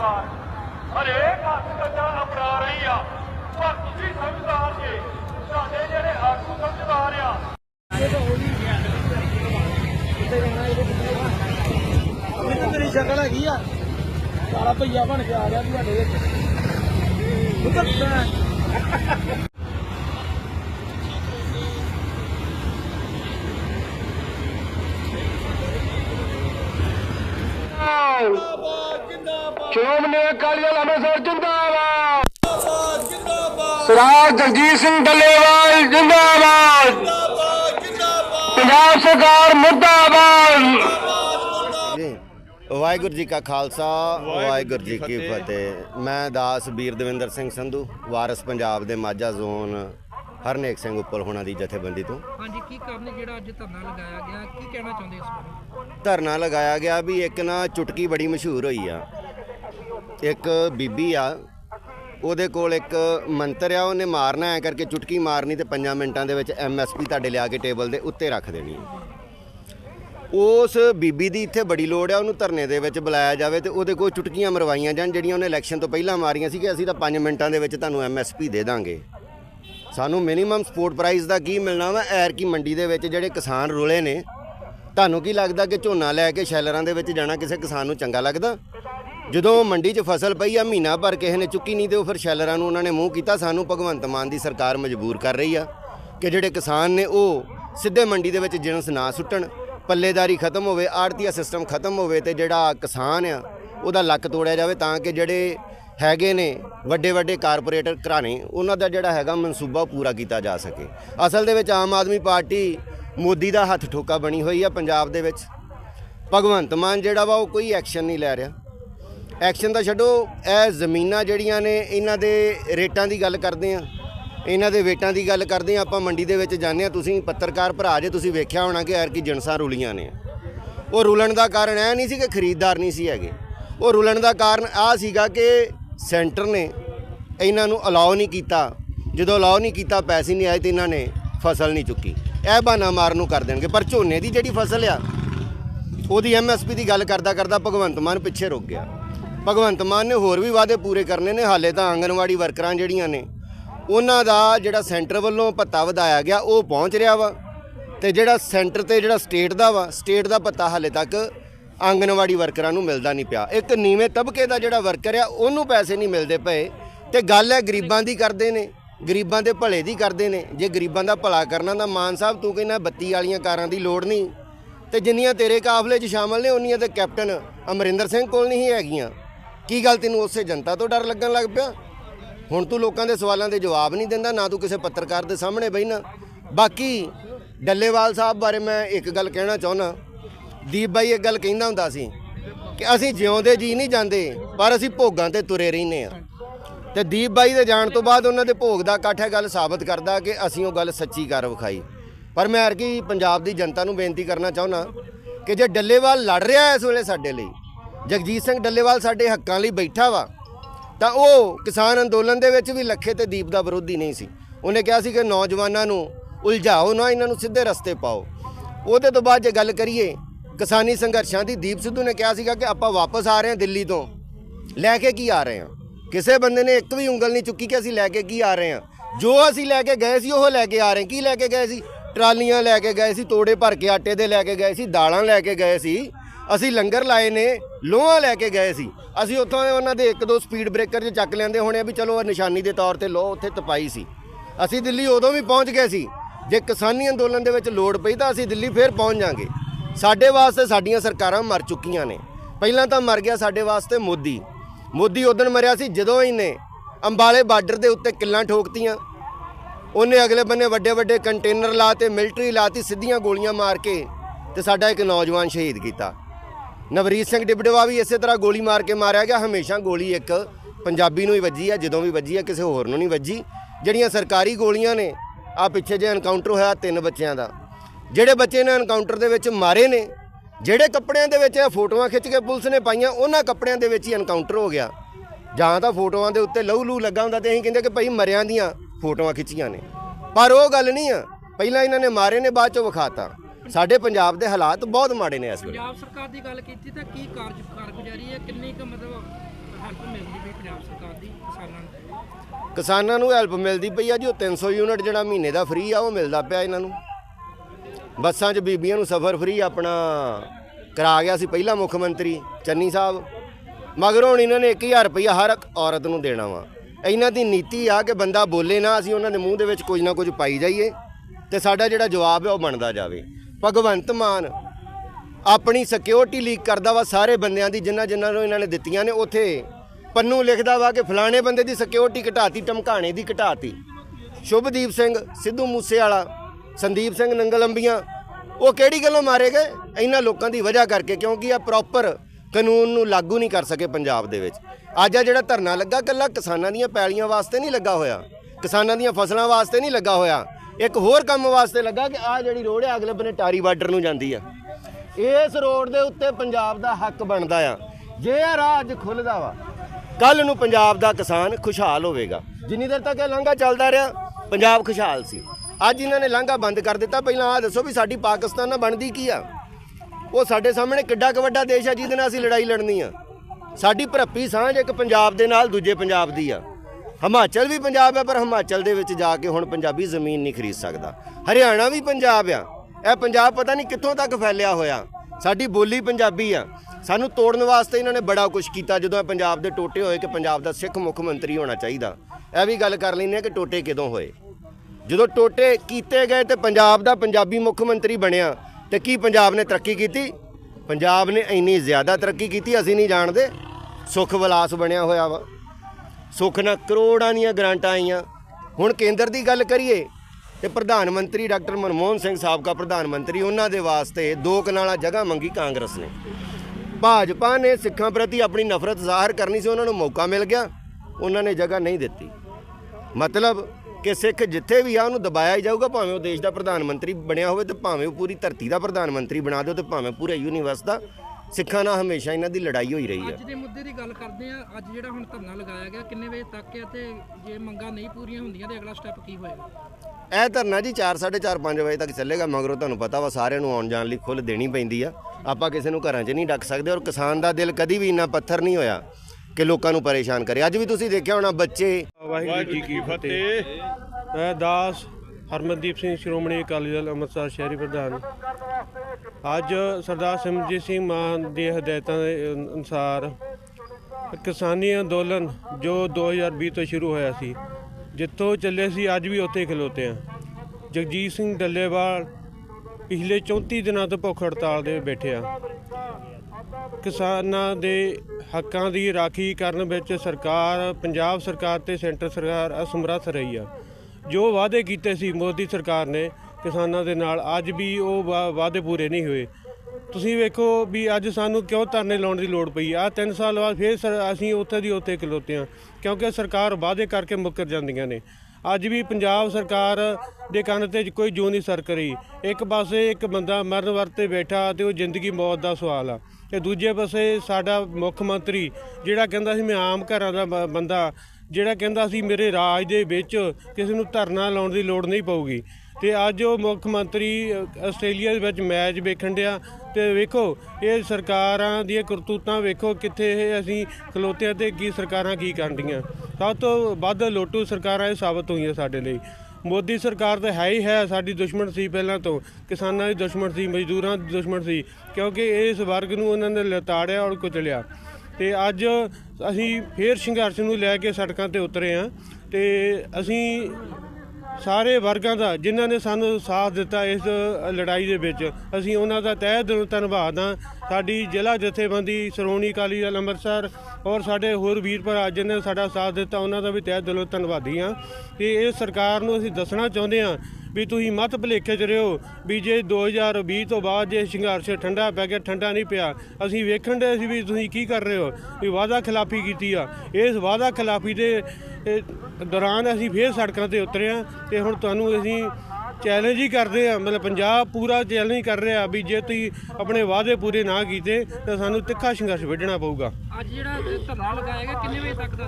ਸਰਕਾਰ। ਹਰੇਕ ਹੱਥ ਕੱਜਾ ਅਪਣਾ ਰਹੀ ਆ। ਪਰ ਤੁਸੀਂ ਸਮਝਦਾਰ ਜੇ। ਸਾਡੇ ਜਿਹੜੇ ਆਗੂ ਸਮਝਦਾਰ ਆ ਤੇਰੀ ਸ਼ਕਲ ਹੈਗੀ ਆ। ਸਾਰਾ ਭਈਆ ਬਣ ਕੇ ਆ ਗਿਆ ਤੁਹਾਡੇ ਵਿੱਚ। ਉੱਤਰ ਸ਼੍ਰੋਮਣੀ ਅਕਾਲੀ ਦਲ ਅੰਮ੍ਰਿਤਸਰ ਜਿੰਦਾਬਾਦ। ਸਰਦਾਰ ਜਗਜੀਤ ਸਿੰਘ ਡੱਲੇਵਾਲ ਜਿੰਦਾਬਾਦ। ਪੰਜਾਬ ਸਰਕਾਰ ਮੁਰਦਾਬਾਦ। ਜੀ ਵਾਹਿਗੁਰੂ ਜੀ ਕਾ ਖਾਲਸਾ ਵਾਹਿਗੁਰੂ ਜੀ ਕੀ ਫਤਿਹ। ਮੈਂ ਦਾਸ ਵੀਰ ਦਵਿੰਦਰ ਸਿੰਘ ਸੰਧੂ ਵਾਰਿਸ ਪੰਜਾਬ ਦੇ ਮਾਝਾ ਜ਼ੋਨ ਹਰਨੇਕ ਸਿੰਘ ਉੱਪਲ ਹੋਣਾ ਦੀ ਜਥੇਬੰਦੀ ਤੋਂ। ਹਾਂਜੀ ਕੀ ਕਾਰਨ ਜਿਹੜਾ ਅੱਜ ਧਰਨਾ ਲਗਾਇਆ ਗਿਆ? ਕੀ ਕਹਿਣਾ ਚਾਹੁੰਦੇ ਇਸ ਬਾਰੇ? ਧਰਨਾ ਲਗਾਇਆ ਗਿਆ ਵੀ ਇੱਕ ਨਾ ਚੁਟਕੀ ਬੜੀ ਮਸ਼ਹੂਰ ਹੋਈ ਆ। ਇੱਕ ਬੀਬੀ ਆ, ਉਹਦੇ ਕੋਲ ਇੱਕ ਮੰਤਰ ਆ, ਉਹਨੇ ਮਾਰਨਾ ਐ ਕਰਕੇ ਚੁਟਕੀ ਮਾਰਨੀ ਤੇ 5 ਮਿੰਟਾਂ ਦੇ ਵਿੱਚ ਐਮਐਸਪੀ ਤੁਹਾਡੇ ਲਿਆ ਕੇ ਟੇਬਲ ਦੇ ਉੱਤੇ ਰੱਖ ਦੇਣੀ ਹੈ। ਉਸ ਬੀਬੀ ਦੀ ਇੱਥੇ ਬੜੀ ਲੋੜ ਆ, ਉਹਨੂੰ ਧਰਨੇ ਦੇ ਵਿੱਚ ਬੁਲਾਇਆ ਜਾਵੇ ਤੇ ਉਹਦੇ ਕੋਲ ਚੁਟਕੀਆਂ ਮਰਵਾਈਆਂ ਜਾਣ, ਜਿਹੜੀਆਂ ਉਹਨੇ ਇਲੈਕਸ਼ਨ ਤੋਂ ਪਹਿਲਾਂ ਮਾਰੀਆਂ ਸੀ ਕਿ ਅਸੀਂ ਤਾਂ 5 ਮਿੰਟਾਂ ਦੇ ਵਿੱਚ ਤੁਹਾਨੂੰ ਐਮਐਸਪੀ ਦੇ ਦਾਂਗੇ। ਸਾਨੂੰ ਮਿਨੀਮਮ ਸਪੋਰਟ ਪ੍ਰਾਈਸ ਦਾ ਕੀ ਮਿਲਣਾ ਵਾ? ਐਰ ਕੀ ਮੰਡੀ ਦੇ ਵਿੱਚ ਜਿਹੜੇ ਕਿਸਾਨ ਰੁਲੇ ਨੇ, ਤੁਹਾਨੂੰ ਕੀ ਲੱਗਦਾ ਕਿ ਝੋਨਾ ਲੈ ਕੇ ਸ਼ੈਲਰਾਂ ਦੇ ਵਿੱਚ ਜਾਣਾ ਕਿਸੇ ਕਿਸਾਨ ਨੂੰ ਚੰਗਾ ਲੱਗਦਾ? ਜਦੋਂ ਮੰਡੀ 'ਚ ਫਸਲ ਪਈ ਆ, ਮਹੀਨਾ ਭਰ ਕਿਸੇ ਨੇ ਚੁੱਕੀ ਨਹੀਂ ਤੇ ਉਹ ਫਿਰ ਸ਼ੈਲਰਾਂ ਨੂੰ ਉਹਨਾਂ ਨੇ ਮੂੰਹ ਕੀਤਾ, ਸਾਨੂੰ ਭਗਵੰਤ ਮਾਨ ਦੀ ਸਰਕਾਰ ਮਜਬੂਰ ਕਰ ਰਹੀ ਆ ਕਿ ਜਿਹੜੇ ਕਿਸਾਨ ਨੇ ਉਹ ਸਿੱਧੇ ਮੰਡੀ ਦੇ ਵਿੱਚ ਜਿਣਸ ਨਾ ਸੁੱਟਣ, ਪੱਲੇਦਾਰੀ ਖਤਮ ਹੋਵੇ, ਆੜਤੀਆ ਸਿਸਟਮ ਖਤਮ ਹੋਵੇ ਤੇ ਜਿਹੜਾ ਕਿਸਾਨ ਆ, ਉਹਦਾ ਲੱਕ ਤੋੜਿਆ ਜਾਵੇ ਤਾਂ ਕਿ ਜਿਹੜੇ ਹੈਗੇ ਨੇ ਵੱਡੇ ਵੱਡੇ ਕਾਰਪੋਰੇਟਰ ਘਰਾਣੇ, ਉਹਨਾਂ ਦਾ ਜਿਹੜਾ ਹੈਗਾ ਮਨਸੂਬਾ ਉਹ ਪੂਰਾ ਕੀਤਾ ਜਾ ਸਕੇ। ਅਸਲ ਦੇ ਵਿੱਚ ਆਮ ਆਦਮੀ ਪਾਰਟੀ ਮੋਦੀ ਦਾ ਹੱਥ ਠੋਕਾ ਬਣੀ ਹੋਈ ਆ ਪੰਜਾਬ ਦੇ ਵਿੱਚ। ਭਗਵੰਤ ਮਾਨ ਜਿਹੜਾ ਵਾ ਉਹ ਕੋਈ ਐਕਸ਼ਨ ਨਹੀਂ ਲੈ ਰਿਹਾ। ਐਕਸ਼ਨ ਤਾਂ ਛੱਡੋ, ਇਹ ਜ਼ਮੀਨਾਂ ਜਿਹੜੀਆਂ ਨੇ, ਇਹਨਾਂ ਦੇ ਰੇਟਾਂ ਦੀ ਗੱਲ ਕਰਦੇ ਆ ਇਹਨਾਂ ਦੇ ਵੇਟਾਂ ਦੀ ਗੱਲ ਕਰਦੇ ਆ ਆਪਾਂ ਮੰਡੀ ਦੇ ਵਿੱਚ ਜਾਂਦੇ ਆ ਤੁਸੀਂ ਪੱਤਰਕਾਰ ਭਰਾ, ਜੇ ਤੁਸੀਂ ਵੇਖਿਆ ਹੋਣਾ ਕਿ ਯਾਰ ਕੀ ਜਿਣਸਾਂ ਰੁਲੀਆਂ ਨੇ। ਉਹ ਰੁਲਣ ਦਾ ਕਾਰਨ ਇਹ ਨਹੀਂ ਸੀ ਕਿ ਖਰੀਦਦਾਰ ਨਹੀਂ ਸੀ ਹੈਗੇ। ਉਹ ਰੁਲਣ ਦਾ ਕਾਰਨ ਆ ਸੀਗਾ ਕਿ ਸੈਂਟਰ ਨੇ ਇਹਨਾਂ ਨੂੰ ਅਲਾਉ ਨਹੀਂ ਕੀਤਾ। ਜਦੋਂ ਅਲਾਉ ਨਹੀਂ ਕੀਤਾ, ਪੈਸੇ ਨਹੀਂ ਆਏ ਤੇ ਇਹਨਾਂ ਨੇ ਫਸਲ ਨਹੀਂ ਚੁੱਕੀ। ਇਹ ਬਹਾਨਾ ਮਾਰਨ ਨੂੰ ਕਰ ਦੇਣਗੇ। ਪਰ ਝੋਨੇ ਦੀ ਜਿਹੜੀ ਫਸਲ ਆ, ਉਹਦੀ ਐਮਐਸਪੀ ਦੀ ਗੱਲ ਕਰਦਾ ਕਰਦਾ ਭਗਵੰਤ ਮਾਨ ਪਿੱਛੇ ਰੁਕ ਗਿਆ। ਭਗਵੰਤ ਮਾਨ ਨੇ ਹੋਰ ਵੀ ਵਾਅਦੇ ਪੂਰੇ ਕਰਨੇ ਨੇ, ਹਾਲੇ ਤਾਂ ਆਂਗਨਵਾੜੀ ਵਰਕਰਾਂ ਜਿਹੜੀਆਂ ਨੇ, ਉਹਨਾਂ ਦਾ ਜਿਹੜਾ ਸੈਂਟਰ ਵੱਲੋਂ ਭੱਤਾ ਵਧਾਇਆ ਗਿਆ, ਉਹ ਪਹੁੰਚ ਰਿਹਾ ਵਾ ਤੇ ਜਿਹੜਾ ਸੈਂਟਰ ਤੇ ਜਿਹੜਾ ਸਟੇਟ ਦਾ ਵਾ, ਸਟੇਟ ਦਾ ਭੱਤਾ ਹਾਲੇ ਤੱਕ ਆਂਗਨਵਾੜੀ ਵਰਕਰਾਂ ਨੂੰ ਮਿਲਦਾ ਨਹੀਂ ਪਿਆ। ਇੱਕ ਨੀਵੇਂ ਤਬਕੇ ਦਾ ਜਿਹੜਾ ਵਰਕਰ ਆ, ਉਹਨੂੰ ਪੈਸੇ ਨਹੀਂ ਮਿਲਦੇ ਪਏ ਤੇ ਗੱਲ ਹੈ ਗਰੀਬਾਂ ਦੀ ਕਰਦੇ ਨੇ, ਗਰੀਬਾਂ ਦੇ ਭਲੇ ਦੀ ਕਰਦੇ ਨੇ, ਜੇ ਗਰੀਬਾਂ ਦਾ ਭਲਾ ਕਰਨਾ ਤਾਂ ਮਾਨ ਸਾਹਿਬ ਤੂੰ ਕਹਿੰਦਾ ਬੱਤੀ ਵਾਲੀਆਂ ਕਾਰਾਂ ਦੀ ਲੋੜ ਨਹੀਂ ਤੇ ਜਿੰਨੀਆਂ ਤੇਰੇ ਕਾਫਲੇ 'ਚ ਸ਼ਾਮਲ ਨੇ, ਉਨੀਆਂ ਤੇ ਕੈਪਟਨ ਅਮਰਿੰਦਰ ਸਿੰਘ ਕੋਲ ਨਹੀਂ ਹੈਗੀਆਂ। ਕੀ ਗੱਲ ਤੈਨੂੰ ਉਸੇ ਜਨਤਾ ਤੋਂ ਡਰ ਲੱਗਣ ਲੱਗ ਪਿਆ? ਹੁਣ ਤੂੰ ਲੋਕਾਂ ਦੇ ਸਵਾਲਾਂ ਦੇ ਜਵਾਬ ਨਹੀਂ ਦਿੰਦਾ, ਨਾ ਤੂੰ ਕਿਸੇ ਪੱਤਰਕਾਰ ਦੇ ਸਾਹਮਣੇ ਬਹਿਣਾ ਬਾਕੀ ਡੱਲੇਵਾਲ ਸਾਹਿਬ ਬਾਰੇ ਮੈਂ ਇੱਕ ਗੱਲ ਕਹਿਣਾ ਚਾਹੁੰਦਾ। ਦੀਪ ਬਾਈ ਇੱਕ ਗੱਲ ਕਹਿੰਦਾ ਹੁੰਦਾ ਸੀ ਕਿ ਅਸੀਂ ਜਿਉਂਦੇ ਜੀ ਨਹੀਂ ਜਾਂਦੇ, ਪਰ ਅਸੀਂ ਭੋਗਾਂ ਤੇ ਤੁਰੇ ਰਹਿੰਦੇ ਆ ਤੇ ਦੀਪ ਬਾਈ ਦੇ ਜਾਣ ਤੋਂ ਬਾਅਦ ਉਹਨਾਂ ਦੇ ਭੋਗ ਦਾ ਇਕੱਠ ਇਹ ਗੱਲ ਸਾਬਤ ਕਰਦਾ ਕਿ ਅਸੀਂ ਉਹ ਗੱਲ ਸੱਚੀ ਕਰ ਵਿਖਾਈ। ਪਰ ਮੈਂ ਅਰਕੀ ਪੰਜਾਬ ਦੀ ਜਨਤਾ ਨੂੰ ਬੇਨਤੀ ਕਰਨਾ ਚਾਹੁੰਦਾ ਕਿ ਜੇ ਡੱਲੇਵਾਲ ਲੜ ਰਿਹਾ ਇਸ ਵੇਲੇ ਸਾਡੇ ਲਈ ਜਗਜੀਤ ਸਿੰਘ ਡੱਲੇਵਾਲ ਸਾਡੇ ਹੱਕਾਂ ਲਈ ਬੈਠਾ ਵਾ, ਤਾਂ ਉਹ ਕਿਸਾਨ ਅੰਦੋਲਨ ਦੇ ਵਿੱਚ ਵੀ ਲੱਖੇ ਤੇ ਦੀਪ ਦਾ ਵਿਰੋਧੀ ਨਹੀਂ ਸੀ। ਉਹਨੇ ਕਿਹਾ ਸੀ ਕਿ ਨੌਜਵਾਨਾਂ ਨੂੰ ਉਲਝਾਓ, ਨਾ ਇਹਨਾਂ ਨੂੰ ਸਿੱਧੇ ਰਸਤੇ ਪਾਓ। ਉਹਦੇ ਤੋਂ ਬਾਅਦ ਜੇ ਗੱਲ ਕਰੀਏ, ਕਿਸਾਨੀ ਸੰਘਰਸ਼ਾਂ ਦੀ, ਦੀਪ ਸਿੱਧੂ ਨੇ ਕਿਹਾ ਸੀਗਾ ਕਿ ਆਪਾਂ ਵਾਪਸ ਆ ਰਹੇ ਹਾਂ ਦਿੱਲੀ ਤੋਂ। ਲੈ ਕੇ ਕੀ ਆ ਰਹੇ ਹਾਂ? ਕਿਸੇ ਬੰਦੇ ਨੇ ਇੱਕ ਵੀ ਉਂਗਲ ਨਹੀਂ ਚੁੱਕੀ ਕਿ ਅਸੀਂ ਲੈ ਕੇ ਕੀ ਆ ਰਹੇ ਹਾਂ? ਜੋ ਅਸੀਂ ਲੈ ਕੇ ਗਏ ਸੀ, ਉਹ ਲੈ ਕੇ ਆ ਰਹੇ ਕੀ ਲੈ ਕੇ ਗਏ ਸੀ? ਟਰਾਲੀਆਂ ਲੈ ਕੇ ਗਏ ਸੀ, ਤੋੜੇ ਭਰ ਕੇ ਆਟੇ ਦੇ ਲੈ ਕੇ ਗਏ ਸੀ, ਦਾਲਾਂ ਲੈ ਕੇ ਗਏ ਸੀ। ਅਸੀਂ ਲੰਗਰ ਲਾਏ ਨੇ, ਲੋਹਾਂ ਲੈ ਕੇ ਗਏ ਸੀ। ਅਸੀਂ ਉੱਥੋਂ ਉਹਨਾਂ ਦੇ ਇੱਕ ਦੋ ਸਪੀਡ ਬ੍ਰੇਕਰ 'ਚ ਚੱਕ ਲੈਂਦੇ ਹੋਣੇ ਆ ਵੀ ਚਲੋ ਨਿਸ਼ਾਨੀ ਦੇ ਤੌਰ ਤੇ ਲੋ ਉੱਥੇ ਤਪਾਈ ਸੀ। ਅਸੀਂ ਦਿੱਲੀ ਉਦੋਂ ਵੀ ਪਹੁੰਚ ਗਏ ਸੀ। ਜੇ ਕਿਸਾਨੀ ਅੰਦੋਲਨ ਦੇ ਵਿੱਚ ਲੋੜ ਪਈ ਤਾਂ ਅਸੀਂ ਦਿੱਲੀ ਫੇਰ ਪਹੁੰਚ ਜਾਾਂਗੇ। ਸਾਡੇ ਵਾਸਤੇ ਸਾਡੀਆਂ ਸਰਕਾਰਾਂ ਮਰ ਚੁੱਕੀਆਂ ਨੇ। ਪਹਿਲਾਂ ਤਾਂ ਮਰ ਗਿਆ ਸਾਡੇ ਵਾਸਤੇ ਮੋਦੀ। ਮੋਦੀ ਉਦੋਂ ਮਰਿਆ ਸੀ ਜਦੋਂ ਇਹਨੇ ਅੰਬਾਲੇ ਬਾਰਡਰ ਦੇ ਉੱਤੇ ਕਿੱਲਾਂ ਠੋਕਤੀਆਂ। ਉਹਨੇ ਅਗਲੇ ਬੰਨੇ ਵੱਡੇ ਵੱਡੇ ਕੰਟੇਨਰ ਲਾਤੇ ਮਿਲਟਰੀ ਲਾਤੀ ਸਿੱਧੀਆਂ ਗੋਲੀਆਂ ਮਾਰ ਕੇ ਤੇ ਸਾਡਾ ਇੱਕ ਨੌਜਵਾਨ ਸ਼ਹੀਦ ਕੀਤਾ। ਨਵਰੀਤ ਸਿੰਘ ਡਿਬੜਵਾ ਵੀ ਇਸੇ ਤਰ੍ਹਾਂ ਗੋਲੀ ਮਾਰ ਕੇ ਮਾਰਿਆ ਗਿਆ। ਹਮੇਸ਼ਾ ਗੋਲੀ ਇੱਕ ਪੰਜਾਬੀ ਨੂੰ ਹੀ ਵੱਜੀ ਆ, ਜਦੋਂ ਵੀ ਵੱਜੀ ਆ, ਕਿਸੇ ਹੋਰ ਨੂੰ ਨਹੀਂ ਵੱਜੀ। ਜਿਹੜੀਆਂ ਸਰਕਾਰੀ ਗੋਲੀਆਂ ਨੇ ਆ ਪਿੱਛੇ ਜੇ ਐਨਕਾਊਂਟਰ ਹੋਇਆ ਤਿੰਨ ਬੱਚਿਆਂ ਦਾ। ਜਿਹੜੇ ਬੱਚੇ ਨੇ ਐਨਕਾਊਂਟਰ ਦੇ ਵਿੱਚ ਮਾਰੇ ਨੇ, ਜਿਹੜੇ ਕੱਪੜਿਆਂ ਦੇ ਵਿੱਚ ਇਹ ਫੋਟੋਆਂ ਖਿੱਚ ਕੇ ਪੁਲਿਸ ਨੇ ਪਾਈਆਂ, ਉਹਨਾਂ ਕੱਪੜਿਆਂ ਦੇ ਵਿੱਚ ਹੀ ਐਨਕਾਊਂਟਰ ਹੋ ਗਿਆ। ਜਾਂ ਤਾਂ ਫੋਟੋਆਂ ਦੇ ਉੱਤੇ ਲਹੂ ਲੂ ਲੱਗਾ ਹੁੰਦਾ ਤੇ ਅਸੀਂ ਕਹਿੰਦੇ ਕਿ ਭਾਈ ਮਰਿਆਂ ਦੀਆਂ ਫੋਟੋਆਂ ਖਿੱਚੀਆਂ ਨੇ। ਪਰ ਉਹ ਗੱਲ ਨਹੀਂ ਆ, ਪਹਿਲਾਂ ਇਹਨਾਂ ਨੇ ਮਾਰੇ ਨੇ, ਬਾਅਦ ਚੋਂ ਵਿਖਾਤਾ। ਸਾਡੇ ਪੰਜਾਬ ਦੇ ਹਾਲਾਤ ਬਹੁਤ ਮਾੜੇ ਨੇ ਇਸ ਵੇਲੇ। ਪੰਜਾਬ ਸਰਕਾਰ ਦੀ ਗੱਲ ਕੀਤੀ ਤਾਂ ਕੀ ਕਾਰਜ ਕਾਰਗੁਜ਼ਾਰੀ ਹੈ? ਕਿੰਨੀ ਕੁ ਮਤਲਬ ਹੈਲਪ ਮਿਲਦੀ ਪਈ ਪੰਜਾਬ ਸਰਕਾਰ ਦੀ ਕਿਸਾਨਾਂ ਨੂੰ? ਕਿਸਾਨਾਂ ਨੂੰ ਹੈਲਪ ਮਿਲਦੀ ਪਈ ਆ ਜੀ ਉਹ 300 ਯੂਨਿਟ ਜਿਹੜਾ ਮਹੀਨੇ ਦਾ ਫ੍ਰੀ ਆ ਉਹ ਮਿਲਦਾ ਪਿਆ ਇਹਨਾਂ ਨੂੰ। ਬੱਸਾਂ 'ਚ ਬੀਬੀਆਂ ਨੂੰ ਸਫ਼ਰ ਫ੍ਰੀ ਆਪਣਾ ਕਰਾ ਗਿਆ ਸੀ ਪਹਿਲਾ ਮੁੱਖ ਮੰਤਰੀ ਚੰਨੀ ਸਾਹਿਬ। ਮਗਰ ਹੁਣ ਇਹਨਾਂ ਨੇ 1000 ਰੁਪਈਆ ਹਰ ਔਰਤ ਨੂੰ ਦੇਣਾ ਵਾ। ਇਹਨਾਂ ਦੀ ਨੀਤੀ ਆ ਕਿ ਬੰਦਾ ਬੋਲੇ ਨਾ ਅਸੀਂ ਉਹਨਾਂ ਦੇ ਮੂੰਹ ਦੇ ਵਿੱਚ ਕੁਝ ਨਾ ਕੁਝ ਪਾਈ ਜਾਈਏ ਤੇ ਸਾਡਾ ਜਿਹੜਾ ਜਵਾਬ ਹੈ ਉਹ ਬਣਦਾ ਜਾਵੇ। ਭਗਵੰਤ ਮਾਨ ਆਪਣੀ ਸਿਕਿਉਰਿਟੀ ਲੀਕ ਕਰਦਾ ਵਾ ਸਾਰੇ ਬੰਦਿਆਂ ਦੀ, ਜਿਨ੍ਹਾਂ ਜਿਨ੍ਹਾਂ ਨੂੰ ਇਹਨਾਂ ਨੇ ਦਿੱਤੀਆਂ ਨੇ ਉਥੇ। ਪੰਨੂ ਲਿਖਦਾ ਵਾ ਕਿ ਫਲਾਣੇ ਬੰਦੇ ਦੀ ਸਿਕਿਉਰਿਟੀ ਘਟਾਤੀ ਟਮਕਾਣੇ ਦੀ ਘਟਾਤੀ। ਸ਼ੁਭਦੀਪ ਸਿੰਘ, ਸਿੱਧੂ ਮੂਸੇ ਵਾਲਾ ਸੰਦੀਪ ਸਿੰਘ ਨੰਗਲ ਅੰਬੀਆਂ ਉਹ ਕਿਹੜੀ ਗੱਲੋਂ ਮਾਰੇ ਗਏ? ਇਹਨਾਂ ਲੋਕਾਂ ਦੀ ਵਜ੍ਹਾ ਕਰਕੇ, ਕਿਉਂਕਿ ਆ ਪ੍ਰੋਪਰ ਕਾਨੂੰਨ ਨੂੰ ਲਾਗੂ ਨਹੀਂ ਕਰ ਸਕੇ ਪੰਜਾਬ ਦੇ ਵਿੱਚ। ਅੱਜ ਆ ਜਿਹੜਾ ਧਰਨਾ ਲੱਗਾ ਕੱਲਾ ਕਿਸਾਨਾਂ ਦੀਆਂ ਪੈਲੀਆਂ ਵਾਸਤੇ ਨਹੀਂ ਲੱਗਾ ਹੋਇਆ। ਕਿਸਾਨਾਂ ਦੀਆਂ ਫਸਲਾਂ ਵਾਸਤੇ ਨਹੀਂ ਲੱਗਾ ਹੋਇਆ। ਇੱਕ ਹੋਰ ਕੰਮ ਵਾਸਤੇ ਲੱਗਾ ਕਿ ਆ ਜਿਹੜੀ ਰੋਡ ਹੈ, ਅਗਲੇ ਬੰਨੇ ਟਾਰੀ ਬਾਰਡਰ ਨੂੰ ਜਾਂਦੀ ਆ। ਇਸ ਰੋਡ ਦੇ ਉੱਤੇ ਪੰਜਾਬ ਦਾ ਹੱਕ ਬਣਦਾ ਆ। ਜੇ ਇਹ ਰਾਹ ਅੱਜ ਖੁੱਲਦਾ ਵਾ, ਕੱਲ ਨੂੰ ਪੰਜਾਬ ਦਾ ਕਿਸਾਨ ਖੁਸ਼ਹਾਲ ਹੋਵੇਗਾ। ਜਿੰਨੀ ਦੇਰ ਤੱਕ ਇਹ ਲਾਂਘਾ ਚੱਲਦਾ ਰਿਹਾ, ਪੰਜਾਬ ਖੁਸ਼ਹਾਲ ਸੀ। ਅੱਜ ਇਹਨਾਂ ਨੇ ਲਾਂਘਾ ਬੰਦ ਕਰ ਦਿੱਤਾ। ਪਹਿਲਾਂ ਆ ਦੱਸੋ ਵੀ ਸਾਡੀ ਪਾਕਿਸਤਾਨ ਨਾਲ ਬਣਦੀ ਕੀ ਆ? ਉਹ ਸਾਡੇ ਸਾਹਮਣੇ ਕਿੱਡਾ ਕੁ ਵੱਡਾ ਦੇਸ਼ ਆ, ਜਿਹਦੇ ਨਾਲ ਅਸੀਂ ਲੜਾਈ ਲੜਨੀ ਆ। ਸਾਡੀ ਭਰੱਪੀ ਸਾਂਝ ਇੱਕ ਪੰਜਾਬ ਦੇ ਨਾਲ, ਦੂਜੇ ਪੰਜਾਬ ਦੀ ਆ। ਹਿਮਾਚਲ ਵੀ ਪੰਜਾਬ ਹੈ, ਪਰ ਹਿਮਾਚਲ ਦੇ ਵਿੱਚ ਜਾ ਕੇ ਹੁਣ ਪੰਜਾਬੀ ਜ਼ਮੀਨ ਨਹੀਂ ਖਰੀਦ ਸਕਦਾ। ਹਰਿਆਣਾ ਵੀ ਪੰਜਾਬ ਆ। ਇਹ ਪੰਜਾਬ ਪਤਾ ਨਹੀਂ ਕਿੱਥੋਂ ਤੱਕ ਫੈਲਿਆ ਹੋਇਆ। ਸਾਡੀ ਬੋਲੀ ਪੰਜਾਬੀ ਆ। ਸਾਨੂੰ ਤੋੜਨ ਵਾਸਤੇ ਇਹਨਾਂ ਨੇ ਬੜਾ ਕੁਝ ਕੀਤਾ, ਜਦੋਂ ਇਹ ਪੰਜਾਬ ਦੇ ਟੋਟੇ ਹੋਏ ਕਿ ਪੰਜਾਬ ਦਾ ਸਿੱਖ ਮੁੱਖ ਮੰਤਰੀ ਹੋਣਾ ਚਾਹੀਦਾ। ਇਹ ਵੀ ਗੱਲ ਕਰ ਲੈਂਦੇ ਆ ਕਿ ਟੋਟੇ ਕਿਦੋਂ ਹੋਏ। ਜਦੋਂ ਟੋਟੇ ਕੀਤੇ ਗਏ ਤੇ ਪੰਜਾਬ ਦਾ ਪੰਜਾਬੀ ਮੁੱਖ ਮੰਤਰੀ ਬਣਿਆ, ਤੇ ਕੀ ਪੰਜਾਬ ਨੇ ਤਰੱਕੀ ਕੀਤੀ? ਪੰਜਾਬ ਨੇ ਇੰਨੀ ਜ਼ਿਆਦਾ ਤਰੱਕੀ ਕੀਤੀ, ਅਸੀਂ ਨਹੀਂ ਜਾਣਦੇ। ਸੁਖ ਵਿਲਾਸ ਬਣਿਆ ਹੋਇਆ ਵਾ। ਸੁੱਖ ਨਾਲ ਕਰੋੜਾਂ ਦੀਆਂ ਗ੍ਰਾਂਟਾਂ ਆਈਆਂ। ਹੁਣ ਕੇਂਦਰ ਦੀ ਗੱਲ ਕਰੀਏ ਤੇ ਪ੍ਰਧਾਨ ਮੰਤਰੀ ਡਾਕਟਰ ਮਨਮੋਹਨ ਸਿੰਘ ਸਾਬਕਾ ਪ੍ਰਧਾਨ ਮੰਤਰੀ, ਉਹਨਾਂ ਦੇ ਵਾਸਤੇ ਦੋ ਕਨਾਲਾ ਜਗ੍ਹਾ ਮੰਗੀ ਕਾਂਗਰਸ ਨੇ। ਭਾਜਪਾ ਨੇ ਸਿੱਖਾਂ ਪ੍ਰਤੀ ਆਪਣੀ ਨਫ਼ਰਤ ਜ਼ਾਹਰ ਕਰਨੀ ਸੀ, ਉਹਨਾਂ ਨੂੰ ਮੌਕਾ ਮਿਲ ਗਿਆ, ਉਹਨਾਂ ਨੇ ਜਗ੍ਹਾ ਨਹੀਂ ਦਿੱਤੀ। ਮਤਲਬ ਕਿ ਸਿੱਖ ਜਿੱਥੇ ਵੀ ਆ, ਉਹਨੂੰ ਦਬਾਇਆ ਹੀ ਜਾਊਗਾ, ਭਾਵੇਂ ਉਹ ਦੇਸ਼ ਦਾ ਪ੍ਰਧਾਨ ਮੰਤਰੀ ਬਣਿਆ ਹੋਵੇ ਤੇ ਭਾਵੇਂ ਉਹ ਪੂਰੀ ਧਰਤੀ ਦਾ ਪ੍ਰਧਾਨ ਮੰਤਰੀ ਬਣਾ ਦਿਓ ਤੇ ਭਾਵੇਂ ਪੂਰੇ ਯੂਨੀਵਰਸ ਦਾ। ਸਿੱਖਾਂ ਨਾਲ ਹਮੇਸ਼ਾ ਇਹਨਾਂ ਦੀ ਲੜਾਈ ਹੋਈ ਰਹੀ ਹੈ ਅੱਜ ਦੇ ਮੁੱਦੇ ਦੀ ਗੱਲ ਕਰਦੇ ਆ ਅੱਜ ਜਿਹੜਾ ਹੁਣ ਧਰਨਾ ਲਗਾਇਆ ਗਿਆ ਕਿੰਨੇ ਵਜੇ ਤੱਕ ਹੈ ਤੇ ਜੇ ਮੰਗਾਂ ਨਹੀਂ ਪੂਰੀਆਂ ਹੁੰਦੀਆਂ ਤੇ ਅਗਲਾ ਸਟੈਪ ਕੀ ਹੋਏਗਾ? ਇਹ ਧਰਨਾ ਜੀ 4 4:30 5 ਵਜੇ ਤੱਕ ਚੱਲੇਗਾ ਮਗਰੋਂ ਤੁਹਾਨੂੰ ਪਤਾ ਵਾ ਸਾਰਿਆਂ ਨੂੰ ਆਉਣ ਜਾਣ ਲਈ ਖੁੱਲ੍ਹ ਦੇਣੀ ਪੈਂਦੀ ਆ। ਆਪਾਂ ਕਿਸੇ ਨੂੰ ਘਰਾਂ 'ਚ ਨਹੀਂ ਡੱਕ ਸਕਦੇ ਔਰ ਕਿਸਾਨ ਦਾ ਦਿਲ ਕਦੀ ਵੀ ਇੰਨਾ ਪੱਥਰ ਨਹੀਂ ਹੋਇਆ ਕਿ ਲੋਕਾਂ ਨੂੰ ਪਰੇਸ਼ਾਨ ਕਰੇ। ਅੱਜ ਵੀ ਤੁਸੀਂ ਦੇਖਿਆ ਹੋਣਾ ਬੱਚੇ। ਵਾਹਿਗੁਰੂ ਜੀ ਕੀ ਫਤਿਹ। ਮੈਂ ਦਾਸ ਹਰਮਨਦੀਪ ਸਿੰਘ ਸ਼੍ਰੋਮਣੀ ਅਕਾਲੀ ਦਲ ਅੰਮ੍ਰਿਤਸਰ ਸ਼ਹਿਰੀ ਪ੍ਰਧਾਨ। ਅੱਜ ਸਰਦਾਰ ਸਿਮਰਜੀਤ ਸਿੰਘ ਮਾਨ ਦੀ ਹਦਾਇਤਾਂ ਦੇ ਅਨੁਸਾਰ ਕਿਸਾਨੀ ਅੰਦੋਲਨ ਜੋ 2020 ਤੋਂ ਸ਼ੁਰੂ ਹੋਇਆ ਸੀ, ਜਿੱਥੋਂ ਚੱਲੇ ਸੀ, ਅੱਜ ਵੀ ਉੱਥੇ ਖਲੋਤੇ ਆ। ਜਗਜੀਤ ਸਿੰਘ ਡੱਲੇਵਾਲ ਪਿਛਲੇ 34 ਦਿਨਾਂ ਤੋਂ ਭੁੱਖ ਹੜਤਾਲ ਦੇ ਬੈਠੇ ਆ। ਕਿਸਾਨਾਂ ਦੇ ਹੱਕਾਂ ਦੀ ਰਾਖੀ ਕਰਨ ਵਿੱਚ ਸਰਕਾਰ, ਪੰਜਾਬ ਸਰਕਾਰ ਤੇ ਸੈਂਟਰ ਸਰਕਾਰ ਅਸਮਰੱਥ ਰਹੀ ਆ। ਜੋ ਵਾਅਦੇ ਕੀਤੇ ਸੀ, ਮੋਦੀ ਸਰਕਾਰ ਨੇ ਕਿਸਾਨਾਂ ਦੇ ਨਾਲ, ਅੱਜ ਵੀ ਉਹ ਵਾ- ਵਾਅਦੇ ਪੂਰੇ ਨਹੀਂ ਹੋਏ। ਤੁਸੀਂ ਵੇਖੋ ਵੀ ਅੱਜ ਸਾਨੂੰ ਕਿਉਂ ਧਰਨੇ ਲਾਉਣ ਦੀ ਲੋੜ ਪਈ? ਆ 3 ਸਾਲ ਬਾਅਦ ਫੇਰ ਸਰ- ਅਸੀਂ ਉੱਥੇ ਦੀ ਉੱਥੇ ਖਲੋਤੇ ਆ ਕਿਉਂਕਿ ਸਰਕਾਰ ਵਾਅਦੇ ਕਰਕੇ ਮੁੱਕਰ ਜਾਂਦੀਆਂ ਨੇ। ਅੱਜ ਵੀ ਪੰਜਾਬ ਸਰਕਾਰ ਦੇ ਕੰਨ ਤੇ ਕੋਈ ਜੂ ਨਹੀਂ ਸਰਕ ਰਹੀ। ਇੱਕ ਪਾਸੇ ਇੱਕ ਬੰਦਾ ਮਰਨ ਵਰਤੇ ਬੈਠਾ ਤੇ ਉਹ ਜ਼ਿੰਦਗੀ ਮੌਤ ਦਾ ਸਵਾਲ ਆ। ਤੇ ਦੂਜੇ ਪਾਸੇ ਸਾਡਾ ਮੁੱਖ ਮੰਤਰੀ, ਜਿਹੜਾ ਕਹਿੰਦਾ ਸੀ ਮੈਂ ਆਮ ਘਰਾਂ ਦਾ ਬੰਦਾ, ਜਿਹੜਾ ਕਹਿੰਦਾ ਸੀ ਮੇਰੇ ਰਾਜ ਦੇ ਵਿੱਚ ਕਿਸੇ ਨੂੰ ਧਰਨਾ ਲਾਉਣ ਦੀ ਲੋੜ ਨਹੀਂ ਪਊਗੀ। ਤੇ ਅੱਜ ਉਹ ਮੁੱਖ ਮੰਤਰੀ ਆਸਟ੍ਰੇਲੀਆ ਦੇ ਵਿੱਚ ਮੈਚ ਵੇਖਣ ਡਿਆ ਤੇ ਵੇਖੋ, ਇਹ ਸਰਕਾਰਾਂ ਦੀਆਂ ਕਰਤੂਤਾਂ ਵੇਖੋ ਕਿੱਥੇ ਇਹ ਅਸੀਂ ਖਲੋਤਿਆਂ ਤੇ ਕੀ ਸਰਕਾਰਾਂ ਕੀ ਕਰਦੀਆਂ ਸਭ ਤੋਂ ਵੱਧ ਲੋਟੂ ਸਰਕਾਰਾਂ ਇਹ ਸਾਬਤ ਹੋਈਆਂ ਸਾਡੇ ਲਈ। ਮੋਦੀ ਸਰਕਾਰ ਤਾਂ ਹੈ ਹੀ ਹੈ ਸਾਡੀ ਦੁਸ਼ਮਣ ਸੀ ਪਹਿਲਾਂ ਤੋਂ। ਕਿਸਾਨਾਂ ਦੀ ਦੁਸ਼ਮਣ ਸੀ, ਮਜ਼ਦੂਰਾਂ ਦੀ ਦੁਸ਼ਮਣ ਸੀ, ਕਿਉਂਕਿ ਇਸ ਵਰਗ ਨੂੰ ਉਹਨਾਂ ਨੇ ਲਤਾੜਿਆ ਔਰ ਕੁਚਲਿਆ। ਤੇ ਅੱਜ ਅਸੀਂ ਫੇਰ ਸੰਘਰਸ਼ ਨੂੰ ਲੈ ਕੇ ਸੜਕਾਂ ਤੇ ਉਤਰੇ ਹਾਂ ਤੇ ਅਸੀਂ ਸਾਰੇ ਵਰਗਾਂ ਦਾ ਜਿਨ੍ਹਾਂ ਨੇ ਸਾਨੂੰ ਸਾਥ ਦਿੱਤਾ ਇਸ ਲੜਾਈ ਦੇ ਵਿੱਚ, ਅਸੀਂ ਉਹਨਾਂ ਦਾ ਤਹਿ ਦਿਲੋਂ ਧੰਨਵਾਦ ਹਾਂ। ਸਾਡੀ ਜ਼ਿਲ੍ਹਾ ਜਥੇਬੰਦੀ ਸ਼੍ਰੋਮਣੀ ਅਕਾਲੀ ਦਲ ਅੰਮ੍ਰਿਤਸਰ ਔਰ ਸਾਡੇ ਹੋਰ ਵੀਰ ਭਰਾ ਜਿਨ੍ਹਾਂ ਨੇ ਸਾਡਾ ਸਾਥ ਦਿੱਤਾ, ਉਹਨਾਂ ਦਾ ਵੀ ਤਹਿ ਦਿਲੋਂ ਧੰਨਵਾਦੀ ਹਾਂ ਤੇ ਇਹ ਸਰਕਾਰ ਨੂੰ ਅਸੀਂ ਦੱਸਣਾ ਚਾਹੁੰਦੇ ਹਾਂ ਵੀ ਤੁਸੀਂ ਮਤ ਭੁਲੇਖੇ 'ਚ ਰਹੋ ਵੀ ਜੇ 2020 ਤੋਂ ਬਾਅਦ ਜੇ ਸੰਘਰਸ਼ ਠੰਡਾ ਪੈ ਗਿਆ, ਠੰਡਾ ਨਹੀਂ ਪਿਆ, ਅਸੀਂ ਵੇਖਣ ਦੇ ਸੀ ਵੀ ਤੁਸੀਂ ਕੀ ਕਰ ਰਹੇ ਹੋ, ਵੀ ਵਾਅਦਾ ਖਿਲਾਫੀ ਕੀਤੀ ਆ। ਇਸ ਵਾਅਦਾ ਖਿਲਾਫੀ ਦੇ ਦੌਰਾਨ ਅਸੀਂ ਫੇਰ ਸੜਕਾਂ ਤੇ ਉਤਰੇ ਆ ਤੇ ਹੁਣ ਤੁਹਾਨੂੰ ਅਸੀਂ ਚੈਲੰਜ ਹੀ ਕਰਦੇ ਆ ਮਤਲਬ ਪੰਜਾਬ ਪੂਰਾ ਚੈਲੰਜ ਕਰ ਰਿਹਾ ਵੀ ਜੇ ਤੁਸੀਂ ਆਪਣੇ ਵਾਅਦੇ ਪੂਰੇ ਨਾ ਕੀਤੇ ਤਾਂ ਸਾਨੂੰ ਤਿੱਖਾ ਸੰਘਰਸ਼ ਵਿੱਢਣਾ ਪਊਗਾ। ਅੱਜ ਜਿਹੜਾ ਧਰਨਾ ਲਗਾਇਆ ਗਿਆ ਕਿੰਨੇ ਵਜੇ ਤੱਕ ਦਾ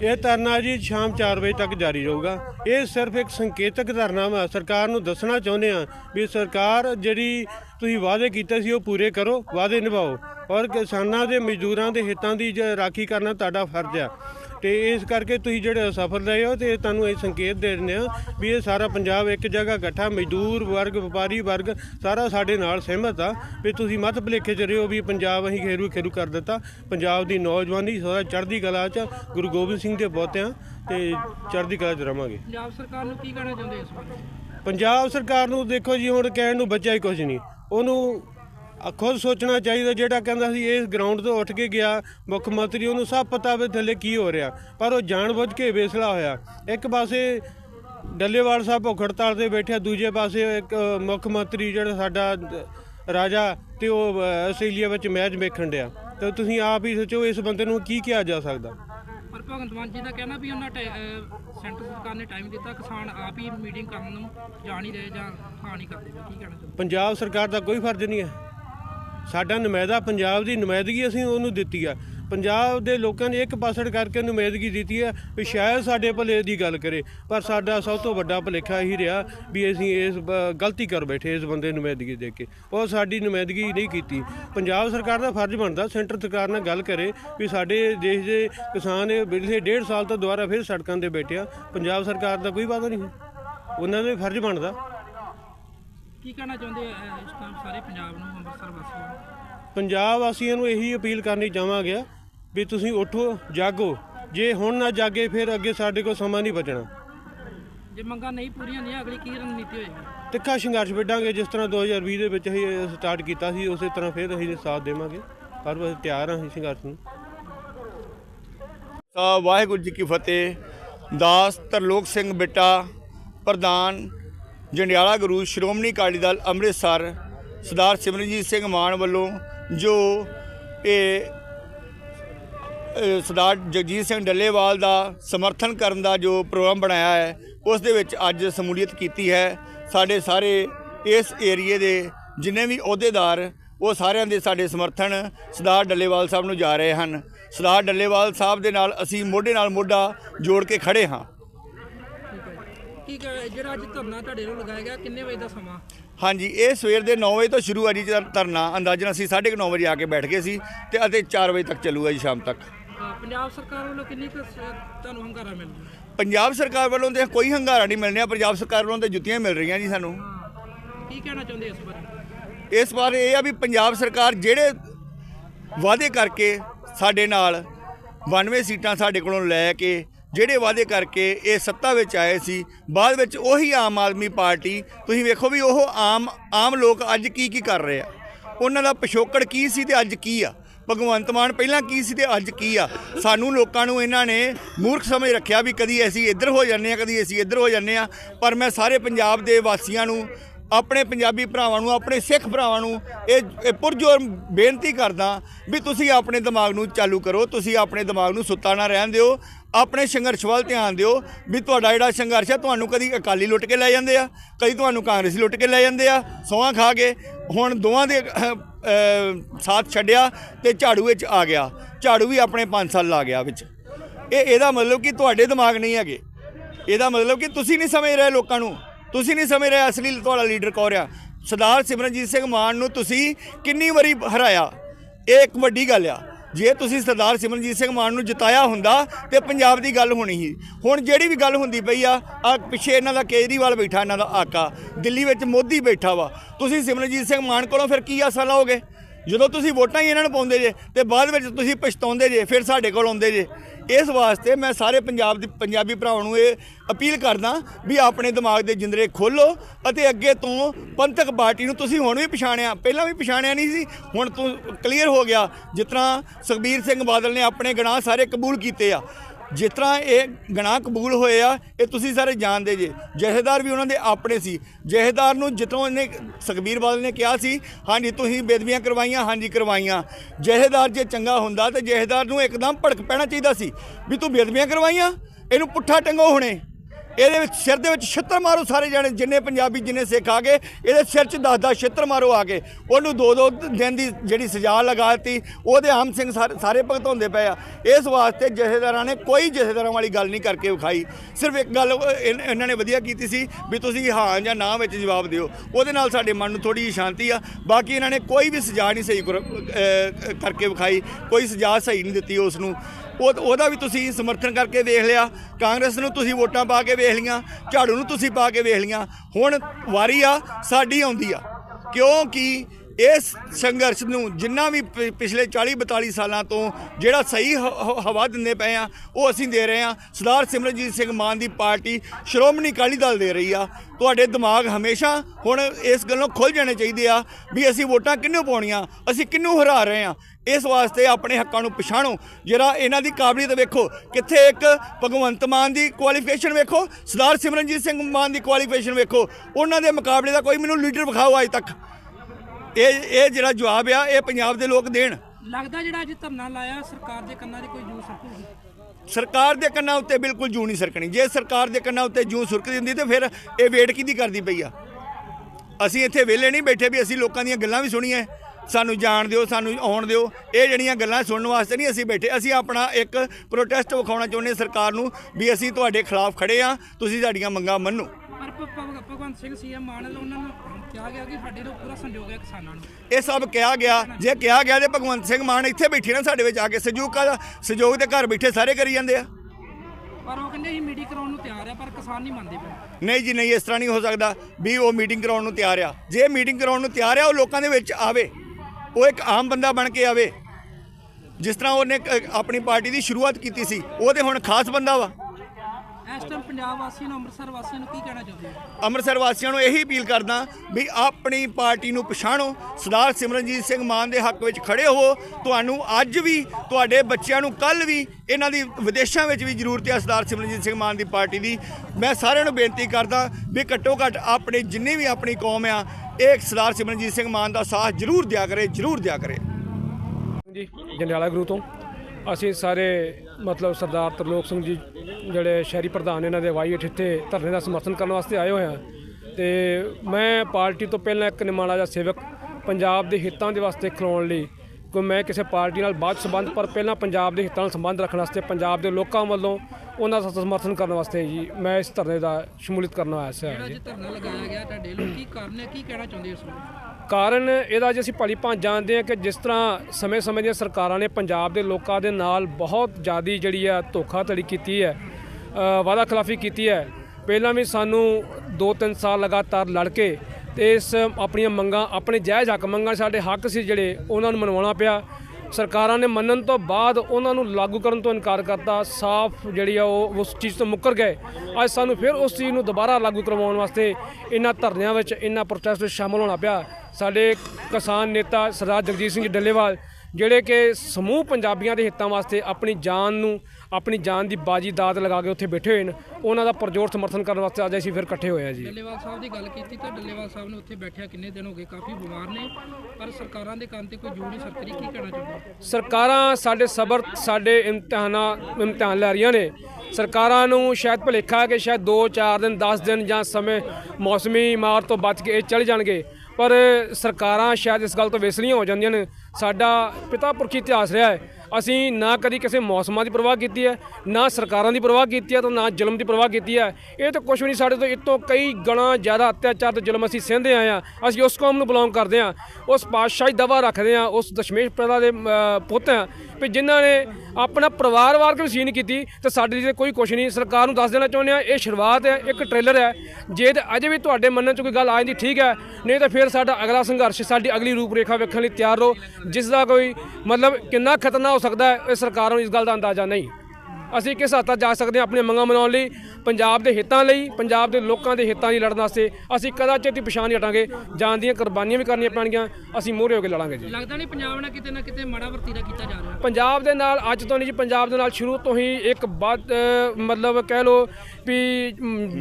ਜੀ? ਇਹ ਧਰਨਾ ਜੀ ਸ਼ਾਮ 4 ਵਜੇ ਤੱਕ ਜਾਰੀ ਰਹੂਗਾ। ਇਹ ਸਿਰਫ ਇੱਕ ਸੰਕੇਤਕ ਧਰਨਾ ਵਾ। ਸਰਕਾਰ ਨੂੰ ਦੱਸਣਾ ਚਾਹੁੰਦੇ ਆ ਵੀ ਸਰਕਾਰ ਜਿਹੜੀ ਤੁਸੀਂ ਵਾਅਦੇ ਕੀਤੇ ਸੀ ਉਹ ਪੂਰੇ ਕਰੋ ਵਾਅਦੇ ਨਿਭਾਓ। ਔਰ ਕਿਸਾਨਾਂ ਦੇ ਮਜ਼ਦੂਰਾਂ ਦੇ ਹਿੱਤਾਂ ਦੀ ਜ- ਰਾਖੀ ਕਰਨਾ ਤੁਹਾਡਾ ਫਰਜ਼ ਆ। ਤੇ ਇਸ ਕਰਕੇ ਤੁਸੀਂ ਜਿਹੜੇ ਸਫਲ ਰਹੇ ਹੋ ਤੇ ਤੁਹਾਨੂੰ ਇਹ ਸੰਕੇਤ ਦੇ ਦਿੰਦੇ ਆ ਵੀ ਇਹ ਸਾਰਾ ਪੰਜਾਬ ਇੱਕ ਜਗ੍ਹਾ ਇਕੱਠਾ ਮਜ਼ਦੂਰ ਵਰਗ ਵਪਾਰੀ ਵਰਗ ਸਾਰਾ ਸਾਡੇ ਨਾਲ ਸਹਿਮਤ ਆ ਵੀ ਤੁਸੀਂ ਮਤ ਭੁਲੇਖੇ ਚ ਰਹੇ ਹੋ ਵੀ ਪੰਜਾਬ ਅਸੀਂ ਖੇਰੂ ਖੇਰੂ ਕਰ ਦਿੱਤਾ। ਪੰਜਾਬ ਦੀ ਨੌਜਵਾਨੀ ਸਦਾ ਚੜ੍ਹਦੀ ਕਲਾ ਚ ਗੁਰੂ ਗੋਬਿੰਦ ਸਿੰਘ ਦੇ ਪੋਤਿਆਂ ਤੇ ਚੜ੍ਹਦੀ ਕਲਾ ਚ ਰਵਾਂਗੇ। ਪੰਜਾਬ ਸਰਕਾਰ ਨੂੰ ਕੀ ਕਹਿਣਾ ਚਾਹੁੰਦੇ ਇਸ ਬਾਰੇ? ਪੰਜਾਬ ਸਰਕਾਰ ਨੂੰ ਦੇਖੋ ਜੀ ਹੁਣ ਕਹਿਣ ਨੂੰ ਬਚਿਆ ਹੀ ਕੁਝ ਨਹੀਂ। ਉਹਨੂੰ ਖੁਦ ਸੋਚਣਾ ਚਾਹੀਦਾ ਜਿਹੜਾ ਕਹਿੰਦਾ ਸੀ ਇਸ ਗਰਾਊਂਡ ਤੋਂ ਉੱਠ ਕੇ ਗਿਆ ਮੁੱਖ ਮੰਤਰੀ ਉਹਨੂੰ ਸਭ ਪਤਾ ਵੀ ਥੱਲੇ ਕੀ ਹੋ ਰਿਹਾ ਪਰ ਉਹ ਜਾਣਬੁੱਝ ਕੇ ਵੇਸਲਾ ਹੋਇਆ। ਇੱਕ ਪਾਸੇ ਡੱਲੇਵਾਲ ਸਾਹਿਬ ਭੁੱਖ ਹੜਤਾਲ ਤੇ ਬੈਠਿਆ ਦੂਜੇ ਪਾਸੇ ਇੱਕ ਮੁੱਖ ਮੰਤਰੀ ਜਿਹੜਾ ਸਾਡਾ ਰਾਜਾ ਤੇ ਉਹ ਆਸਟ੍ਰੇਲੀਆ ਵਿੱਚ ਮੈਚ ਵੇਖਣ ਡਿਆ। ਤੇ ਤੁਸੀਂ ਆਪ ਹੀ ਸੋਚੋ ਇਸ ਬੰਦੇ ਨੂੰ ਕੀ ਕਿਹਾ ਜਾ ਸਕਦਾ। ਪਰ ਭਗਵੰਤ ਮਾਨ ਜੀ ਦਾ ਕਹਿਣਾ ਵੀ ਉਹਨਾਂ ਸੈਂਟਰ ਸਰਕਾਰ ਨੇ ਟਾਈਮ ਦਿੱਤਾ ਕਿਸਾਨ ਆਪ ਹੀ ਮੀਟਿੰਗ ਕਰਨ ਨੂੰ ਜਾ ਨਹੀਂ ਰਹੇ ਜਾਂ ਹਾਂ ਨਹੀਂ ਕਰਦੇ। ਕੀ ਕਹਿਣਾ ਚਾਹੁੰਦੇ ਪੰਜਾਬ ਸਰਕਾਰ ਦਾ ਕੋਈ ਫਰਜ਼ ਨਹੀਂ ਹੈ। ਸਾਡਾ ਨੁਮਾਇਦਾ ਪੰਜਾਬ ਦੀ ਨੁਮਾਇੰਦਗੀ ਅਸੀਂ ਉਹਨੂੰ ਦਿੱਤੀ ਆ। ਪੰਜਾਬ ਦੇ ਲੋਕਾਂ ਨੇ ਇੱਕ ਪਾਸੜ ਕਰਕੇ ਨੁਮਾਇੰਦਗੀ ਦਿੱਤੀ ਆ ਵੀ ਸ਼ਾਇਦ ਸਾਡੇ ਭਲੇ ਦੀ ਗੱਲ ਕਰੇ, ਪਰ ਸਾਡਾ ਸਭ ਤੋਂ ਵੱਡਾ ਭੁਲੇਖਾ ਇਹੀ ਰਿਹਾ ਵੀ ਅਸੀਂ ਇਸ ਬ- ਗਲਤੀ ਕਰ ਬੈਠੇ ਇਸ ਬੰਦੇ ਨੂੰ ਨੁਮਾਇੰਦਗੀ ਦੇ ਕੇ। ਉਹ ਸਾਡੀ ਨੁਮਾਇੰਦਗੀ ਨਹੀਂ ਕੀਤੀ। ਪੰਜਾਬ ਸਰਕਾਰ ਦਾ ਫਰਜ਼ ਬਣਦਾ ਸੈਂਟਰ ਸਰਕਾਰ ਨਾਲ ਗੱਲ ਕਰੇ ਵੀ ਸਾਡੇ ਦੇਸ਼ ਦੇ ਕਿਸਾਨ ਇਹ ਪਿਛਲੇ ਡੇਢ ਸਾਲ ਤੋਂ ਦੁਬਾਰਾ ਫਿਰ ਸੜਕਾਂ ਤੇ ਬੈਠੇ ਪੰਜਾਬ ਸਰਕਾਰ ਦਾ ਕੋਈ ਵਾਅਦਾ ਨਹੀਂ ਉਹਨਾਂ ਦੇ ਫਰਜ਼ ਬਣਦਾ। ਕੀ ਕਹਿਣਾ ਚਾਹੁੰਦੇ ਆ ਇਸ ਟਾਈਮ ਸਾਰੇ ਪੰਜਾਬ ਨੂੰ ਅੰਮ੍ਰਿਤਸਰ ਵਾਸੀਆਂ ਨੂੰ? ਪੰਜਾਬ ਵਾਸੀਆਂ ਨੂੰ ਇਹੀ ਅਪੀਲ ਕਰਨੀ ਚਾਹਾਂਗੇ ਵੀ ਤੁਸੀਂ ਉੱਠੋ ਜਾਗੋ। ਜੇ ਹੁਣ ਨਾ ਜਾਗੇ ਫਿਰ ਅੱਗੇ ਸਾਡੇ ਕੋਲ ਸਮਾਂ ਨਹੀਂ ਬਚਣਾ। ਜੇ ਮੰਗਾਂ ਨਹੀਂ ਪੂਰੀਆਂ ਹੁੰਦੀਆਂ ਅਗਲੀ ਕੀ ਰਣਨੀਤੀ ਹੋਏਗੀ? ਤਿੱਖਾ ਸੰਘਰਸ਼ ਵਿੱਢਾਂਗੇ ਜਿਸ ਤਰ੍ਹਾਂ 2020 ਦੇ ਵਿੱਚ ਅਸੀਂ ਸਟਾਰਟ ਕੀਤਾ ਸੀ ਉਸੇ ਤਰ੍ਹਾਂ ਫਿਰ ਅਸੀਂ ਸਾਥ ਦੇਵਾਂਗੇ। ਪਰ ਅਸੀਂ ਤਿਆਰ ਹਾਂ ਇਸ ਸੰਘਰਸ਼ ਨੂੰ। ਤਾਂ ਵਾਹਿਗੁਰੂ ਜੀ ਕੀ ਫਤਿਹ। ਦਾਸ ਤਰਲੋਕ ਸਿੰਘ ਬਿੱਟਾ ਪ੍ਰਧਾਨ ਜੰਡਿਆਲਾ ਗੁਰੂ ਸ਼੍ਰੋਮਣੀ ਅਕਾਲੀ ਦਲ ਅੰਮ੍ਰਿਤਸਰ ਸਰਦਾਰ ਸਿਮਰਨਜੀਤ ਸਿੰਘ ਮਾਨ ਵੱਲੋਂ ਜੋ ਇਹ ਸਰਦਾਰ ਜਗਜੀਤ ਸਿੰਘ ਡੱਲੇਵਾਲ ਦਾ ਸਮਰਥਨ ਕਰਨ ਦਾ ਜੋ ਪ੍ਰੋਗਰਾਮ ਬਣਾਇਆ ਹੈ, ਉਸ ਦੇ ਵਿੱਚ ਅੱਜ ਸਮੂਲੀਅਤ ਕੀਤੀ ਹੈ। ਸਾਡੇ ਸਾਰੇ ਇਸ ਏਰੀਏ ਦੇ ਜਿੰਨੇ ਵੀ ਅਹੁਦੇਦਾਰ, ਉਹ ਸਾਰਿਆਂ ਦੇ ਸਾਡੇ ਸਮਰਥਨ ਸਰਦਾਰ ਡੱਲੇਵਾਲ ਸਾਹਿਬ ਨੂੰ ਜਾ ਰਹੇ ਹਨ। ਸਰਦਾਰ ਡੱਲੇਵਾਲ ਸਾਹਿਬ ਦੇ ਨਾਲ ਅਸੀਂ ਮੋਢੇ ਨਾਲ ਮੋਢਾ ਜੋੜ ਕੇ ਖੜੇ ਹਾਂ। ਕੀ ਜਿਹੜਾ ਅੱਜ ਧਰਨਾ ਤੁਹਾਡੇ ਨੂੰ ਲਗਾਇਆ ਗਿਆ ਕਿੰਨੇ ਵਜੇ ਦਾ ਸਮਾਂ? ਹਾਂਜੀ ਇਹ ਸਵੇਰ ਦੇ 9 ਵਜੇ ਤੋਂ ਸ਼ੁਰੂ ਹੈ ਜੀ ਧਰ- ਧਰਨਾ। ਅੰਦਾਜ਼ਨ ਅਸੀਂ 9:30 ਵਜੇ ਆ ਕੇ ਬੈਠ ਗਏ ਸੀ ਤੇ ਅਤੇ 4 ਵਜੇ ਤੱਕ ਚੱਲੂਗਾ ਜੀ ਸ਼ਾਮ ਤੱਕ। ਪੰਜਾਬ ਸਰਕਾਰ ਵੱਲੋਂ ਕਿੰਨੀ ਕੁ ਸ- ਤੁਹਾਨੂੰ ਹੰਗਾਰਾ ਮਿਲ ਰਿਹਾ? ਪੰਜਾਬ ਸਰਕਾਰ ਵੱਲੋਂ ਤੇ ਕੋਈ ਹੰਗਾਰਾ ਨਹੀਂ ਮਿਲ ਰਿਹਾ। ਪੰਜਾਬ ਸਰਕਾਰ ਵੱਲੋਂ ਤੇ ਜੁੱਤੀਆਂ ਮਿਲ ਰਹੀਆਂ ਜੀ ਸਾਨੂੰ। ਕੀ ਕਹਿਣਾ ਚਾਹੁੰਦੇ ਇਸ ਬਾਰੇ? ਇਸ ਬਾਰੇ ਇਹ ਆ ਵੀ ਪੰਜਾਬ ਸਰਕਾਰ ਜਿਹੜੇ ਵਾਅਦੇ ਕਰਕੇ ਸਾਡੇ ਨਾਲ 92 ਸੀਟਾਂ ਸਾਡੇ ਕੋਲੋਂ ਲੈ ਕੇ ਜਿਹੜੇ ਵਾਅਦੇ ਕਰਕੇ ਇਹ ਸੱਤਾ ਵਿੱਚ ਆਏ ਸੀ, ਬਾਅਦ ਵਿੱਚ ਉਹੀ ਆਮ ਆਦਮੀ ਪਾਰਟੀ, ਤੁਸੀਂ ਵੇਖੋ ਵੀ ਉਹ ਆਮ ਆਮ ਲੋਕ ਅੱਜ ਕੀ ਕੀ ਕਰ ਰਹੇ ਆ? ਉਹਨਾਂ ਦਾ ਪਿਛੋਕੜ ਕੀ ਸੀ ਤੇ ਅੱਜ ਕੀ ਆ? ਭਗਵੰਤ ਮਾਨ ਪਹਿਲਾਂ ਕੀ ਸੀ ਤੇ ਅੱਜ ਕੀ ਆ? ਸਾਨੂੰ ਲੋਕਾਂ ਨੂੰ ਇਹਨਾਂ ਨੇ ਮੂਰਖ ਸਮਝ ਰੱਖਿਆ ਵੀ ਕਦੀ ਅਸੀਂ ਇੱਧਰ ਹੋ ਜਾਂਦੇ ਆ, ਕਦੀ ਅਸੀਂ ਇੱਧਰ ਹੋ ਜਾਂਦੇ ਆ, ਪਰ ਮੈਂ ਸਾਰੇ ਪੰਜਾਬ ਦੇ ਵਾਸੀਆਂ ਨੂੰ ਆਪਣੇ ਪੰਜਾਬੀ ਭਰਾਵਾਂ ਨੂੰ, ਆਪਣੇ ਸਿੱਖ ਭਰਾਵਾਂ ਨੂੰ ਇਹ ਇਹ ਪੁਰਜੋਰ ਬੇਨਤੀ ਕਰਦਾ ਵੀ ਤੁਸੀਂ ਆਪਣੇ ਦਿਮਾਗ ਨੂੰ ਚਾਲੂ ਕਰੋ, ਤੁਸੀਂ ਆਪਣੇ ਦਿਮਾਗ ਨੂੰ ਸੁੱਤਾ ਨਾ ਰਹਿਣ ਦਿਓ, ਆਪਣੇ ਸੰਘਰਸ਼ ਵੱਲ ਧਿਆਨ ਦਿਓ ਵੀ ਤੁਹਾਡਾ ਜਿਹੜਾ ਸੰਘਰਸ਼ ਹੈ ਤੁਹਾਨੂੰ ਕਦੀ ਅਕਾਲੀ ਲੁੱਟ ਕੇ ਲੈ ਜਾਂਦੇ ਆ, ਕਦੀ ਤੁਹਾਨੂੰ ਕਾਂਗਰਸੀ ਲੁੱਟ ਕੇ ਲੈ ਜਾਂਦੇ ਆ, ਸੋਹਾਂ ਖਾ ਕੇ ਹੁਣ ਦੋਵਾਂ ਦੇ ਸਾਥ ਛੱਡਿਆ ਤੇ ਝਾੜੂ ਵਿੱਚ ਆ ਗਿਆ, ਝਾੜੂ ਵੀ ਆਪਣੇ 5 ਸਾਲ ਲਾ ਗਿਆ ਵਿੱਚ। ਇਹ, ਇਹਦਾ ਮਤਲਬ ਕਿ ਤੁਹਾਡੇ ਦਿਮਾਗ ਨਹੀਂ ਹੈਗੇ। ਇਹਦਾ ਮਤਲਬ ਕਿ ਤੁਸੀਂ ਨਹੀਂ ਸਮਝ ਰਹੇ ਲੋਕਾਂ ਨੂੰ। ਤੁਸੀਂ ਨਹੀਂ ਸਮਝ ਰਹੇ ਅਸਲੀ ਤੁਹਾਡਾ ਲੀਡਰ ਕੌਣ ਆ? ਸਰਦਾਰ ਸਿਮਰਨਜੀਤ ਸਿੰਘ ਮਾਨ ਨੂੰ ਤੁਸੀਂ ਕਿੰਨੀ ਵਾਰੀ ਹਰਾਇਆ? ਇਹ ਇੱਕ ਵੱਡੀ ਗੱਲ ਆ। ਜੇ ਤੁਸੀਂ ਸਰਦਾਰ ਸਿਮਰਨਜੀਤ ਸਿੰਘ ਮਾਨ ਨੂੰ ਜਿਤਾਇਆ ਹੁੰਦਾ, ਤੇ ਪੰਜਾਬ ਦੀ ਗੱਲ ਹੋਣੀ ਸੀ। ਹੁਣ ਜਿਹੜੀ ਵੀ ਗੱਲ ਹੁੰਦੀ ਪਈ ਆ ਆ ਪਿੱਛੇ ਇਹਨਾਂ ਦਾ ਕੇਜਰੀਵਾਲ ਬੈਠਾ, ਇਹਨਾਂ ਦਾ ਆਕਾ। ਦਿੱਲੀ ਵਿੱਚ ਮੋਦੀ ਬੈਠਾ ਵਾ। ਤੁਸੀਂ ਸਿਮਰਨਜੀਤ ਸਿੰਘ ਮਾਨ ਕੋਲੋਂ ਫਿਰ ਕੀ ਆਸਾ ਲਾਓਗੇ? ਜਦੋਂ ਤੁਸੀਂ ਵੋਟਾਂ ਹੀ ਇਹਨਾਂ ਨੂੰ ਪਾਉਂਦੇ ਜੇ, ਤੇ ਬਾਅਦ ਵਿੱਚ ਤੁਸੀਂ ਪਛਤਾਉਂਦੇ ਜੇ, ਫਿਰ ਸਾਡੇ ਕੋਲ ਆਉਂਦੇ ਜੇ। ਇਸ ਵਾਸਤੇ ਮੈਂ ਸਾਰੇ ਪੰਜਾਬ ਦੀ ਪੰਜਾਬੀ ਭਰਾਵਾਂ ਨੂੰ ਇਹ ਅਪੀਲ ਕਰਦਾ ਵੀ ਆਪਣੇ ਦਿਮਾਗ ਦੇ ਜਿੰਦਰੇ ਖੋਲੋ ਅਤੇ ਅੱਗੇ ਤੋਂ ਪੰਥਕ ਪਾਰਟੀ ਨੂੰ ਤੁਸੀਂ ਹੁਣ ਵੀ ਪਛਾਣਿਆ, ਪਹਿਲਾਂ ਵੀ ਪਛਾਣਿਆ ਨਹੀਂ ਸੀ, ਹੁਣ ਤੋਂ ਕਲੀਅਰ ਹੋ ਗਿਆ ਜਿਸ ਤਰ੍ਹਾਂ ਸੁਖਬੀਰ ਸਿੰਘ ਬਾਦਲ ਨੇ ਆਪਣੇ ਗੁਨਾਹ ਸਾਰੇ ਕਬੂਲ ਕੀਤੇ ਆ। ਜਿਸ ਤਰ੍ਹਾਂ ਇਹ ਗੁਨਾਹ ਕਬੂਲ ਹੋਏ ਆ, ਇਹ ਤੁਸੀਂ ਸਾਰੇ ਜਾਣਦੇ ਜੇ। ਜਹੇਦਾਰ ਵੀ ਉਹਨਾਂ ਦੇ ਆਪਣੇ ਸੀ। ਜਹੇਦਾਰ ਨੂੰ ਜਿੱਥੋਂ ਇਹਨੇ ਸੁਖਬੀਰ ਬਾਦਲ ਨੇ ਕਿਹਾ ਸੀ, ਹਾਂਜੀ, ਤੁਸੀਂ ਬੇਦਬੀਆਂ ਕਰਵਾਈਆਂ, ਹਾਂਜੀ, ਕਰਵਾਈਆਂ। ਜਹੇਦਾਰ ਜੇ ਚੰਗਾ ਹੁੰਦਾ, ਤੇ ਜਹੇਦਾਰ ਨੂੰ ਇੱਕਦਮ ਭੜਕ ਪੈਣਾ ਚਾਹੀਦਾ ਸੀ, ਵੀ ਤੂੰ ਬੇਦਬੀਆਂ ਕਰਵਾਈਆਂ? ਇਹਨੂੰ ਪੁੱਠਾ ਟੰਗੋ ਹੁਣੇ। ਇਹਦੇ ਵਿੱਚ ਸਿਰ ਦੇ ਵਿੱਚ ਛਿੱਤਰ ਮਾਰੋ ਸਾਰੇ ਜਾਣੇ, ਜਿੰਨੇ ਪੰਜਾਬੀ, ਜਿੰਨੇ ਸਿੱਖ ਆ ਗਏ, ਇਹਦੇ ਸਿਰ 'ਚ 10-10 ਛਿੱਤਰ ਮਾਰੋ ਆ ਗਏ ਉਹਨੂੰ ਦੋ ਦੋ ਦਿਨ ਦੀ ਜਿਹੜੀ ਸਜ਼ਾ ਲਗਾ ਦਿੱਤੀ, ਉਹਦੇ ਹਮ ਸਿੰਘ ਸਾਰੇ ਸਾਰੇ ਭਗਤਾਉਂਦੇ ਪਏ ਆ। ਇਸ ਵਾਸਤੇ ਜਥੇਦਾਰਾਂ ਨੇ ਕੋਈ ਜਥੇਦਾਰਾਂ ਵਾਲੀ ਗੱਲ ਨਹੀਂ ਕਰਕੇ ਵਿਖਾਈ। ਸਿਰਫ ਇੱਕ ਗੱਲ ਉਹ ਇਹਨਾਂ ਨੇ ਵਧੀਆ ਕੀਤੀ ਸੀ ਵੀ ਤੁਸੀਂ ਹਾਂ ਜਾਂ ਨਾ ਵਿੱਚ ਜਵਾਬ ਦਿਓ। ਉਹਦੇ ਨਾਲ ਸਾਡੇ ਮਨ ਨੂੰ ਥੋੜੀ ਜਿਹੀ ਸ਼ਾਂਤੀ ਆ। ਬਾਕੀ ਇਹਨਾਂ ਨੇ ਕੋਈ ਵੀ ਸਜ਼ਾ ਨਹੀਂ ਸਹੀ ਕਰ- ਕਰਕੇ ਵਿਖਾਈ। ਕੋਈ ਸਜ਼ਾ ਸਹੀ ਨਹੀਂ ਦਿੱਤੀ ਉਸ ਨੂੰ। ਉਹ ਉਹਦਾ ਵੀ ਤੁਸੀਂ ਸਮਰਥਨ ਕਰਕੇ ਵੇਖ ਲਿਆ। ਕਾਂਗਰਸ ਨੂੰ ਤੁਸੀਂ ਵੋਟਾਂ ਪਾ ਕੇ ਵੇਖ ਲੀਆਂ ਝਾੜੂ ਨੂੰ ਤੁਸੀਂ ਪਾ ਕੇ ਵੇਖ ਲੀਆਂ ਹੁਣ ਵਾਰੀ ਆ, ਸਾਡੀ ਆਉਂਦੀ ਆ। ਕਿਉਂਕਿ ਇਸ ਸੰਘਰਸ਼ ਨੂੰ ਜਿੰਨਾ ਵੀ ਪਿਛਲੇ 40 42 ਸਾਲਾਂ ਤੋਂ ਜਿਹੜਾ ਸਹੀ ਹ- ਹਵਾ ਦਿੰਦੇ ਪਏ ਆ, ਉਹ ਅਸੀਂ ਦੇ ਰਹੇ ਆ। ਸਰਦਾਰ ਸਿਮਰਨਜੀਤ ਸਿੰਘ ਮਾਨ ਦੀ ਪਾਰਟੀ ਸ਼੍ਰੋਮਣੀ ਅਕਾਲੀ ਦਲ ਦੇ ਰਹੀ ਆ। ਤੁਹਾਡੇ ਦਿਮਾਗ ਹਮੇਸ਼ਾ ਹੁਣ ਇਸ ਗੱਲੋਂ ਖੁੱਲ ਜਾਣੇ ਚਾਹੀਦੇ ਆ ਵੀ ਅਸੀਂ ਵੋਟਾਂ ਕਿਹਨੂੰ ਪਾਉਣੀਆਂ, ਅਸੀਂ ਕਿਹਨੂੰ ਹਰਾ ਰਹੇ ਆ? ਇਸ ਵਾਸਤੇ ਆਪਣੇ ਹੱਕਾਂ ਨੂੰ ਪਛਾਣੋ। ਜਿਹੜਾ ਇਹਨਾਂ ਦੀ ਕਾਬਲੀਅਤ ਵੇਖੋ ਕਿੱਥੇ ਇੱਕ ਭਗਵੰਤ ਮਾਨ ਦੀ ਕੁਆਲੀਫਿਕੇਸ਼ਨ ਵੇਖੋ ਸਰਦਾਰ ਸਿਮਰਨਜੀਤ ਸਿੰਘ ਮਾਨ ਦੀ ਕੁਆਲੀਫਿਕੇਸ਼ਨ ਵੇਖੋ ਉਹਨਾਂ ਦੇ ਮੁਕਾਬਲੇ ਦਾ ਕੋਈ ਮੈਨੂੰ ਲੀਡਰ ਵਿਖਾਓ ਅੱਜ ਤੱਕ। ਇਹ ਇਹ ਜਿਹੜਾ ਜਵਾਬ ਆ ਇਹ ਪੰਜਾਬ ਦੇ ਲੋਕ ਦੇਣ। ਲੱਗਦਾ ਜਿਹੜਾ ਅੱਜ ਧਰਨਾ ਲਾਇਆ ਸਰਕਾਰ ਦੇ ਕੰਨਾਂ 'ਚ ਕੋਈ ਜੂ ਸਕੂਗੀ ਸਰਕਾਰ ਦੇ ਕੰਨਾਂ ਉੱਤੇ ਬਿਲਕੁਲ ਜੂ ਨਹੀਂ ਸਰਕਣੀ। ਜੇ ਸਰਕਾਰ ਦੇ ਕੰਨਾਂ ਉੱਤੇ ਜੂ ਸੁਰਕਦੀ ਹੁੰਦੀ ਤੇ ਫਿਰ ਇਹ ਵੇਟ ਕਿਹਦੀ ਕਰਦੀ ਪਈ ਆ? ਅਸੀਂ ਇੱਥੇ ਵਿਹਲੇ ਨਹੀਂ ਬੈਠੇ ਵੀ ਅਸੀਂ ਲੋਕਾਂ ਦੀਆਂ ਗੱਲਾਂ ਵੀ ਸੁਣੀਏ ਸਾਨੂੰ ਜਾਣ ਦਿਓ ਸਾਨੂੰ ਆਉਣ ਦਿਓ। ਇਹ ਜਿਹੜੀਆਂ ਗੱਲਾਂ ਸੁਣਨ ਵਾਸਤੇ ਨਹੀਂ ਅਸੀਂ ਬੈਠੇ ਅਸੀਂ ਆਪਣਾ ਇੱਕ ਪ੍ਰੋਟੈਸਟ ਵਿਖਾਉਣਾ ਚਾਹੁੰਦੇ ਸਰਕਾਰ ਨੂੰ ਵੀ ਅਸੀਂ ਤੁਹਾਡੇ ਖਿਲਾਫ ਖੜੇ ਆ ਤੁਸੀਂ ਸਾਡੀਆਂ ਮੰਗਾਂ ਮੰਨੋ। ਪਰ ਭ- ਭਗ- ਭਗਵੰਤ ਸਿੰਘ ਸੀਐਮ ਮਾਨ ਵੱਲੋਂ ਉਹਨਾਂ ਨੂੰ ਕਿਹਾ ਗਿਆ ਕਿ ਸਾਡੇ ਨਾਲ ਪੂਰਾ ਸੰਯੋਗ ਹੈ ਕਿਸਾਨਾਂ ਨੂੰ। ਇਹ ਸਭ ਕਿਹਾ ਗਿਆ ਜੇ ਕਿਹਾ ਗਿਆ ਤੇ ਭਗਵੰਤ ਸਿੰਘ ਮਾਨ ਇੱਥੇ ਬੈਠੇ ਨਾ ਸਾਡੇ ਵਿੱਚ ਆ ਕੇ ਸਹਿਯੋਗ ਦਾ ਸਹਿਯੋਗ ਦੇ ਘਰ ਬੈਠੇ ਸਾਰੇ ਕਰੀ ਜਾਂਦੇ ਆ। ਪਰ ਉਹ ਕਹਿੰਦੇ ਅਸੀਂ ਮੀਟਿੰਗ ਕਰਾਉਣ ਨੂੰ ਤਿਆਰ ਆ ਪਰ ਕਿਸਾਨ ਨਹੀਂ ਮੰਨਦੇ ਪਏ। ਨਹੀਂ ਜੀ ਨਹੀਂ ਇਸ ਤਰ੍ਹਾਂ ਨਹੀਂ ਹੋ ਸਕਦਾ ਵੀ ਉਹ ਮੀਟਿੰਗ ਕਰਾਉਣ ਨੂੰ ਤਿਆਰ ਆ। ਜੇ ਮੀਟਿੰਗ ਕਰਾਉਣ ਨੂੰ ਤਿਆਰ ਆ ਉਹ ਲੋਕਾਂ ਦੇ ਵਿੱਚ ਆਵੇ। ਉਹ ਇੱਕ ਆਮ ਬੰਦਾ ਬਣ ਕੇ ਆਵੇ। ਜਿਸ ਤਰ੍ਹਾਂ ਉਹਨੇ ਕ- ਆਪਣੀ ਪਾਰਟੀ ਦੀ ਸ਼ੁਰੂਆਤ ਕੀਤੀ ਸੀ, ਉਹ ਤੇ ਹੁਣ ਖਾਸ ਬੰਦਾ ਵਾ। ਇਸ ਟਾਈਮ ਪੰਜਾਬ ਵਾਸੀਆਂ ਨੂੰ ਅੰਮ੍ਰਿਤਸਰ ਵਾਸੀਆਂ ਨੂੰ ਕੀ ਕਹਿਣਾ ਚਾਹੁੰਦੇ ਹੋ? ਅੰਮ੍ਰਿਤਸਰ ਵਾਸੀਆਂ ਨੂੰ ਇਹੀ ਅਪੀਲ ਕਰਦਾ ਵੀ ਆਪਣੀ ਪਾਰਟੀ ਨੂੰ ਪਛਾਣੋ। ਸਰਦਾਰ ਸਿਮਰਨਜੀਤ ਸਿੰਘ ਮਾਨ ਦੇ ਹੱਕ ਵਿੱਚ ਖੜੇ ਹੋਵੋ। ਤੁਹਾਨੂੰ ਅੱਜ ਵੀ ਤੁਹਾਡੇ ਬੱਚਿਆਂ ਨੂੰ ਕੱਲ ਵੀ ਇਹਨਾਂ ਦੀ ਵਿਦੇਸ਼ਾਂ ਵਿੱਚ ਵੀ ਜ਼ਰੂਰਤ ਹੈ ਸਰਦਾਰ ਸਿਮਰਨਜੀਤ ਸਿੰਘ ਮਾਨ ਦੀ ਪਾਰਟੀ ਦੀ। ਮੈਂ ਸਾਰਿਆਂ ਨੂੰ ਬੇਨਤੀ ਕਰਦਾ ਵੀ ਘੱਟੋ ਘੱਟ ਆਪਣੇ ਜਿੰਨੀ ਵੀ ਆਪਣੀ ਕੌਮ ਆ ਇਹ ਸਰਦਾਰ ਸਿਮਰਨਜੀਤ ਸਿੰਘ ਮਾਨ ਦਾ ਸਾਥ ਜ਼ਰੂਰ ਦਿਆ ਕਰੇ ਜ਼ਰੂਰ ਦਿਆ ਕਰੇ। ਜੀ ਜੰਡਿਆਲਾ ਗੁਰੂ ਤੋਂ। ਅਸੀਂ ਸਾਰੇ ਮਤਲਬ ਸਰਦਾਰ ਤਰਲੋਕ ਸਿੰਘ ਜੀ ਜਿਹੜੇ ਸ਼ਹਿਰੀ ਪ੍ਰਧਾਨ ਇਹਨਾਂ ਦੇ ਹੇਠ ਇੱਥੇ ਧਰਨੇ ਦਾ ਸਮਰਥਨ ਕਰਨ ਵਾਸਤੇ ਆਏ ਹੋਏ ਆ। ਤੇ ਮੈਂ ਪਾਰਟੀ ਤੋਂ ਪਹਿਲਾਂ ਇੱਕ ਨਿਮਾਣਾ ਜਿਹਾ ਸੇਵਕ ਪੰਜਾਬ ਦੇ ਹਿੱਤਾਂ ਦੇ ਵਾਸਤੇ ਖਲੋਣ ਲਈ ਕੋਈ ਮੈਂ ਕਿਸੇ ਪਾਰਟੀ ਨਾਲ ਬਾਅਦ ਸੰਬੰਧ, ਪਰ ਪਹਿਲਾਂ ਪੰਜਾਬ ਦੇ ਹਿੱਤਾਂ ਨਾਲ ਸੰਬੰਧ ਰੱਖਣ ਵਾਸਤੇ, ਪੰਜਾਬ ਦੇ ਲੋਕਾਂ ਵੱਲੋਂ ਉਹਨਾਂ ਦਾ ਸਮਰਥਨ ਕਰਨ ਵਾਸਤੇ ਜੀ ਮੈਂ ਇਸ ਧਰਨੇ ਦਾ ਸ਼ਮੂਲੀਅਤ ਕਰਨ ਆਇਆ ਸੀ। ਜਿਹੜਾ ਅੱਜ ਧਰਨਾ ਲਗਾਇਆ ਗਿਆ ਤੁਹਾਡੇ ਲੋਕ ਕੀ ਕਾਰਨ ਹੈ? ਕੀ ਕਹਿਣਾ ਚਾਹੁੰਦੇ ਹੋ ਇਸ ਨੂੰ ਕਾਰਨ ਇਹਦਾ ਜੇ ਅਸੀਂ ਭਲੀ ਭਾਂਤ ਜਾਣਦੇ ਹਾਂ ਕਿ ਜਿਸ ਤਰ੍ਹਾਂ ਸਮੇਂ-ਸਮੇਂ ਦੀਆਂ ਸਰਕਾਰਾਂ ਨੇ ਪੰਜਾਬ ਦੇ ਲੋਕਾਂ ਦੇ ਨਾਲ ਬਹੁਤ ਜ਼ਿਆਦੀ ਜਿਹੜੀ ਆ ਧੋਖਾਧੜੀ ਕੀਤੀ ਹੈ ਅ, ਵਾਅਦਾ ਖਿਲਾਫੀ ਕੀਤੀ ਹੈ। ਪਹਿਲਾਂ ਵੀ ਸਾਨੂੰ 2-3 ਸਾਲ ਲਗਾਤਾਰ ਲੜ ਕੇ ਤੇ ਇਸ ਆਪਣੀਆਂ ਮੰਗਾਂ ਆਪਣੇ ਜਾਇਜ਼ ਹੱਕ ਮੰਗਾਂ ਸਾਡੇ ਹੱਕ ਸੀ ਜਿਹੜੇ ਉਹਨਾਂ ਨੂੰ ਮਨਵਾਉਣਾ ਪਿਆ। ਸਰਕਾਰਾਂ ਨੇ ਮੰਨਣ ਤੋਂ ਬਾਅਦ ਉਹਨਾਂ ਨੂੰ ਲਾਗੂ ਕਰਨ ਤੋਂ ਇਨਕਾਰ ਕਰਤਾ ਸਾਫ਼ ਜਿਹੜੀ ਆ ਉਹ ਉਸ ਚੀਜ਼ ਤੋਂ ਮੁੱਕਰ ਗਏ। ਅੱਜ ਸਾਨੂੰ ਫਿਰ ਉਸ ਚੀਜ਼ ਨੂੰ ਦੁਬਾਰਾ ਲਾਗੂ ਕਰਵਾਉਣ ਵਾਸਤੇ ਇਹਨਾਂ ਧਰਨਿਆਂ ਵਿੱਚ ਇਹਨਾਂ ਪ੍ਰੋਟੈਸਟ ਵਿੱਚ ਸ਼ਾਮਲ ਹੋਣਾ ਪਿਆ। ਸਾਡੇ ਕਿਸਾਨ ਨੇਤਾ ਸਰਦਾਰ ਜਗਜੀਤ ਸਿੰਘ ਡੱਲੇਵਾਲ ਜਿਹੜੇ ਕਿ ਸਮੂਹ ਪੰਜਾਬੀਆਂ ਦੇ ਹਿੱਤਾਂ ਵਾਸਤੇ ਆਪਣੀ ਜਾਨ ਨੂੰ ਆਪਣੀ ਜਾਨ ਦੀ ਬਾਜੀ ਦਾਤ ਲਗਾ ਕੇ ਉੱਥੇ ਬੈਠੇ ਹੋਏ ਨੇ ਉਹਨਾਂ ਦਾ ਪਰਜੋਰ ਸਮਰਥਨ ਕਰਨ ਵਾਸਤੇ ਅੱਜ ਅਸੀਂ ਫਿਰ ਇਕੱਠੇ ਹੋਏ ਆ ਜੀ। ਡੱਲੇਵਾਲ ਸਾਹਿਬ ਦੀ ਗੱਲ ਕੀਤੀ ਤਾਂ ਡੱਲੇਵਾਲ ਸਾਹਿਬ ਨੇ ਉੱਥੇ ਬੈਠਿਆ ਕਿੰਨੇ ਦਿਨ ਹੋ ਗਏ ਕਾਫੀ ਬਿਮਾਰ ਨੇ ਪਰ ਸਰਕਾਰਾਂ ਦੇ ਕੰਨ ਤੇ ਕੋਈ ਜੂ ਨਹੀਂ ਸਰਕਰੀ ਕੀ ਕਹਿਣਾ ਚਾਹੁੰਦੇ? ਸਰਕਾਰਾਂ ਸਾਡੇ ਸਬਰ ਸਾਡੇ ਇਮਤਿਹਾਨਾਂ ਇਮਤਿਹਾਨ ਲੈ ਰਹੀਆਂ ਨੇ। ਸਰਕਾਰਾਂ ਨੂੰ ਸ਼ਾਇਦ ਭੁਲੇਖਾ ਕਿ ਸ਼ਾਇਦ 2-4 ਦਿਨ 10 ਦਿਨ ਜਾਂ ਸਮੇਂ ਮੌਸਮੀ ਮਾਰ ਤੋਂ ਬਚ ਕੇ ਇਹ ਚੱਲ ਜਾਣਗੇ। ਪਰ ਸਰਕਾਰਾਂ ਸ਼ਾਇਦ ਇਸ ਗੱਲ ਤੋਂ ਵਿਸਲੀਆਂ ਹੋ ਜਾਂਦੀਆਂ ਨੇ। ਸਾਡਾ ਪਿਤਾ ਪੁਰਖੀ ਇਤਿਹਾਸ ਰਿਹਾ ਹੈ। ਅਸੀਂ ਨਾ ਕਦੀ ਕਿਸੇ ਮੌਸਮਾਂ ਦੀ ਪਰਵਾਹ ਕੀਤੀ ਹੈ, ਨਾ ਸਰਕਾਰਾਂ ਦੀ ਪਰਵਾਹ ਕੀਤੀ ਹੈ ਤੇ ਨਾ ਜ਼ੁਲਮ ਦੀ ਪਰਵਾਹ ਕੀਤੀ ਹੈ। ਇਹ ਤਾਂ ਕੁਝ ਵੀ ਨਹੀਂ, ਸਾਡੇ ਤੋਂ ਇਹ ਤੋਂ ਕਈ ਗਣਾ ਜ਼ਿਆਦਾ ਅਤਿਆਚਾਰ ਤੇ ਜ਼ੁਲਮ ਅਸੀਂ ਸਹਿੰਦੇ ਆਏ ਆ ਅਸੀਂ ਉਸ ਕੌਮ ਨੂੰ ਬਿਲੋਂਗ ਕਰਦੇ ਆ ਉਸ ਪਾਤਸ਼ਾਹੀ ਦਵਾ ਰੱਖਦੇ ਆ ਉਸ ਦਸ਼ਮੇਸ਼ ਪ੍ਰਦਾ ਦੇ ਪੁੱਤ ਆ ਵੀ ਜਿਨ੍ਹਾਂ ਨੇ ਆਪਣਾ ਪਰਿਵਾਰ ਵਾਰ ਕੇ ਵਸੀਨ ਕੀਤੀ ਤੇ ਸਾਡੇ ਲਈ ਤਾਂ ਕੋਈ ਕੁਝ ਨਹੀਂ। ਸਰਕਾਰ ਨੂੰ ਦੱਸ ਦੇਣਾ ਚਾਹੁੰਦੇ ਆ ਇਹ ਸ਼ੁਰੂਆਤ ਹੈ, ਇੱਕ ਟ੍ਰੇਲਰ ਹੈ। ਜੇ ਤੇ ਅਜੇ ਵੀ ਤੁਹਾਡੇ ਮੰਨਣ ਚ ਕੋਈ ਗੱਲ ਆ ਜਾਂਦੀ, ਠੀਕ ਹੈ। ਨਹੀਂ ਤਾਂ ਫਿਰ ਸਾਡਾ ਅਗਲਾ ਸੰਘਰਸ਼, ਸਾਡੀ ਅਗਲੀ ਰੂਪਰੇਖਾ ਵੇਖਣ ਲਈ ਤਿਆਰ ਰਹੋ, ਜਿਸ ਦਾ ਕੋਈ ਮਤਲਬ ਕਿੰਨਾ ਖਤਰਨਾਕ ਸਕਦਾ ਹੈ ਇਹ ਸਰਕਾਰ ਨੂੰ ਇਸ ਗੱਲ ਦਾ ਅੰਦਾਜ਼ਾ ਨਹੀਂ। ਅਸੀਂ ਕਿਸ ਹੱਦ ਤੱਕ ਜਾ ਸਕਦੇ ਹਾਂ ਆਪਣੀਆਂ ਮੰਗਾਂ ਮਨਾਉਣ ਲਈ ਪੰਜਾਬ ਦੇ ਹਿੱਤਾਂ ਲਈ ਪੰਜਾਬ ਦੇ ਲੋਕਾਂ ਦੇ ਹਿੱਤਾਂ ਲਈ ਲੜਨ ਵਾਸਤੇ। ਅਸੀਂ ਕਦਾਚਿਤ ਹੀ ਪਛਾਣ ਨਹੀਂ ਹਟਾਂਗੇ। ਜਾਨ ਦੀਆਂ ਕੁਰਬਾਨੀਆਂ ਵੀ ਕਰਨੀਆਂ ਪੈਣਗੀਆਂ। ਅਸੀਂ ਮੂਹਰੇ ਹੋ ਕੇ ਲੜਾਂਗੇ ਜੀ। ਲੱਗਦਾ ਨਹੀਂ ਪੰਜਾਬ ਨਾਲ ਕਿਤੇ ਨਾ ਕਿਤੇ ਮਾੜਾ ਵਰਤੀਰਾ ਕੀਤਾ ਜਾ ਰਿਹਾ। ਪੰਜਾਬ ਦੇ ਨਾਲ ਅੱਜ ਤੋਂ ਨਹੀਂ ਜੀ ਪੰਜਾਬ ਦੇ ਨਾਲ ਸ਼ੁਰੂ ਤੋਂ ਹੀ ਇੱਕ ਬਾਤ ਮਤਲਬ ਕਹਿ ਲੋ ਵੀ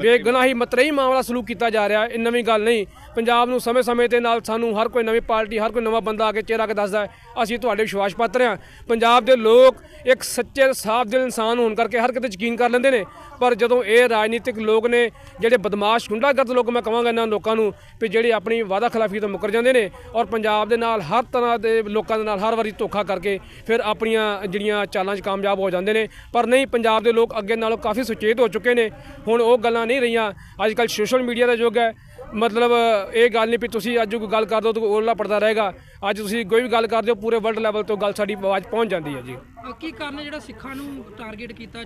ਬੇਗੁਨਾਹੀ ਮਤਰਈ ਮਾਮਲਾ ਸਲੂਕ ਕੀਤਾ ਜਾ ਰਿਹਾ। ਇਹ ਨਵੀਂ ਗੱਲ ਨਹੀਂ। ਪੰਜਾਬ ਨੂੰ ਸਮੇਂ-ਸਮੇਂ ਦੇ ਨਾਲ ਸਾਨੂੰ ਹਰ ਕੋਈ ਨਵੀਂ ਪਾਰਟੀ ਹਰ ਕੋਈ ਨਵਾਂ ਬੰਦਾ ਆ ਕੇ ਚਿਹਰਾ ਕੇ ਦੱਸਦਾ ਅਸੀਂ ਤੁਹਾਡੇ ਵਿਸ਼ਵਾਸ ਪਾਤਰ ਹਾਂ। ਪੰਜਾਬ ਦੇ ਲੋਕ ਇੱਕ ਸੱਚੇ ਸਾਫ਼ ਦਿਲ ਇਨਸਾਨ ਹੋਣ ਕਰਕੇ ਹਰ ਕਿਤੇ ਯਕੀਨ ਕਰ ਲੈਂਦੇ ਨੇ। ਪਰ ਜਦੋਂ ਇਹ ਰਾਜਨੀਤਿਕ ਲੋਕ ਨੇ, ਜਿਹੜੇ ਬਦਮਾਸ਼ ਗੁੰਡਾਗਰਦ ਲੋਕ ਮੈਂ ਕਹਾਂਗਾ ਇਹਨਾਂ ਲੋਕਾਂ ਨੂੰ, ਵੀ ਜਿਹੜੇ ਆਪਣੀ ਵਾਅਦਾ ਖਿਲਾਫੀ ਤੋਂ ਮੁੱਕਰ ਜਾਂਦੇ ਨੇ ਔਰ ਪੰਜਾਬ ਦੇ ਨਾਲ ਹਰ ਤਰ੍ਹਾਂ ਦੇ ਲੋਕਾਂ ਦੇ ਨਾਲ ਹਰ ਵਾਰੀ ਧੋਖਾ ਕਰਕੇ ਫਿਰ ਆਪਣੀਆਂ ਜਿਹੜੀਆਂ ਚਾਲਾਂ 'ਚ ਕਾਮਯਾਬ ਹੋ ਜਾਂਦੇ ਨੇ। ਪਰ ਨਹੀਂ, ਪੰਜਾਬ ਦੇ ਲੋਕ ਅੱਗੇ ਨਾਲੋਂ ਕਾਫੀ ਸੁਚੇਤ ਹੋ ਚੁੱਕੇ ਨੇ। ਹੁਣ ਉਹ ਗੱਲਾਂ ਨਹੀਂ ਰਹੀਆਂ। ਅੱਜ ਕੱਲ੍ਹ ਸੋਸ਼ਲ ਮੀਡੀਆ ਦਾ ਯੁੱਗ ਹੈ। ਮਤਲਬ ਇਹ ਗੱਲ ਨਹੀਂ ਵੀ ਤੁਸੀਂ ਅੱਜ ਕੋਈ ਗੱਲ ਕਰ ਦਿਓ ਤਾਂ ਉਹਲਾ ਪੜਦਾ ਰਹੇਗਾ। ਅੱਜ ਤੁਸੀਂ ਕੋਈ ਵੀ ਗੱਲ ਕਰਦੇ ਹੋ ਪੂਰੇ ਵਰਲਡ ਲੈਵਲ ਤੋਂ ਗੱਲ ਸਾਡੀ ਆਵਾਜ਼ ਪਹੁੰਚ ਜਾਂਦੀ ਹੈ ਜੀ। ਕੀ ਕਾਰਨ ਜਿਹੜਾ ਸਿੱਖਾਂ ਨੂੰ ਟਾਰਗੇਟ ਕੀਤਾ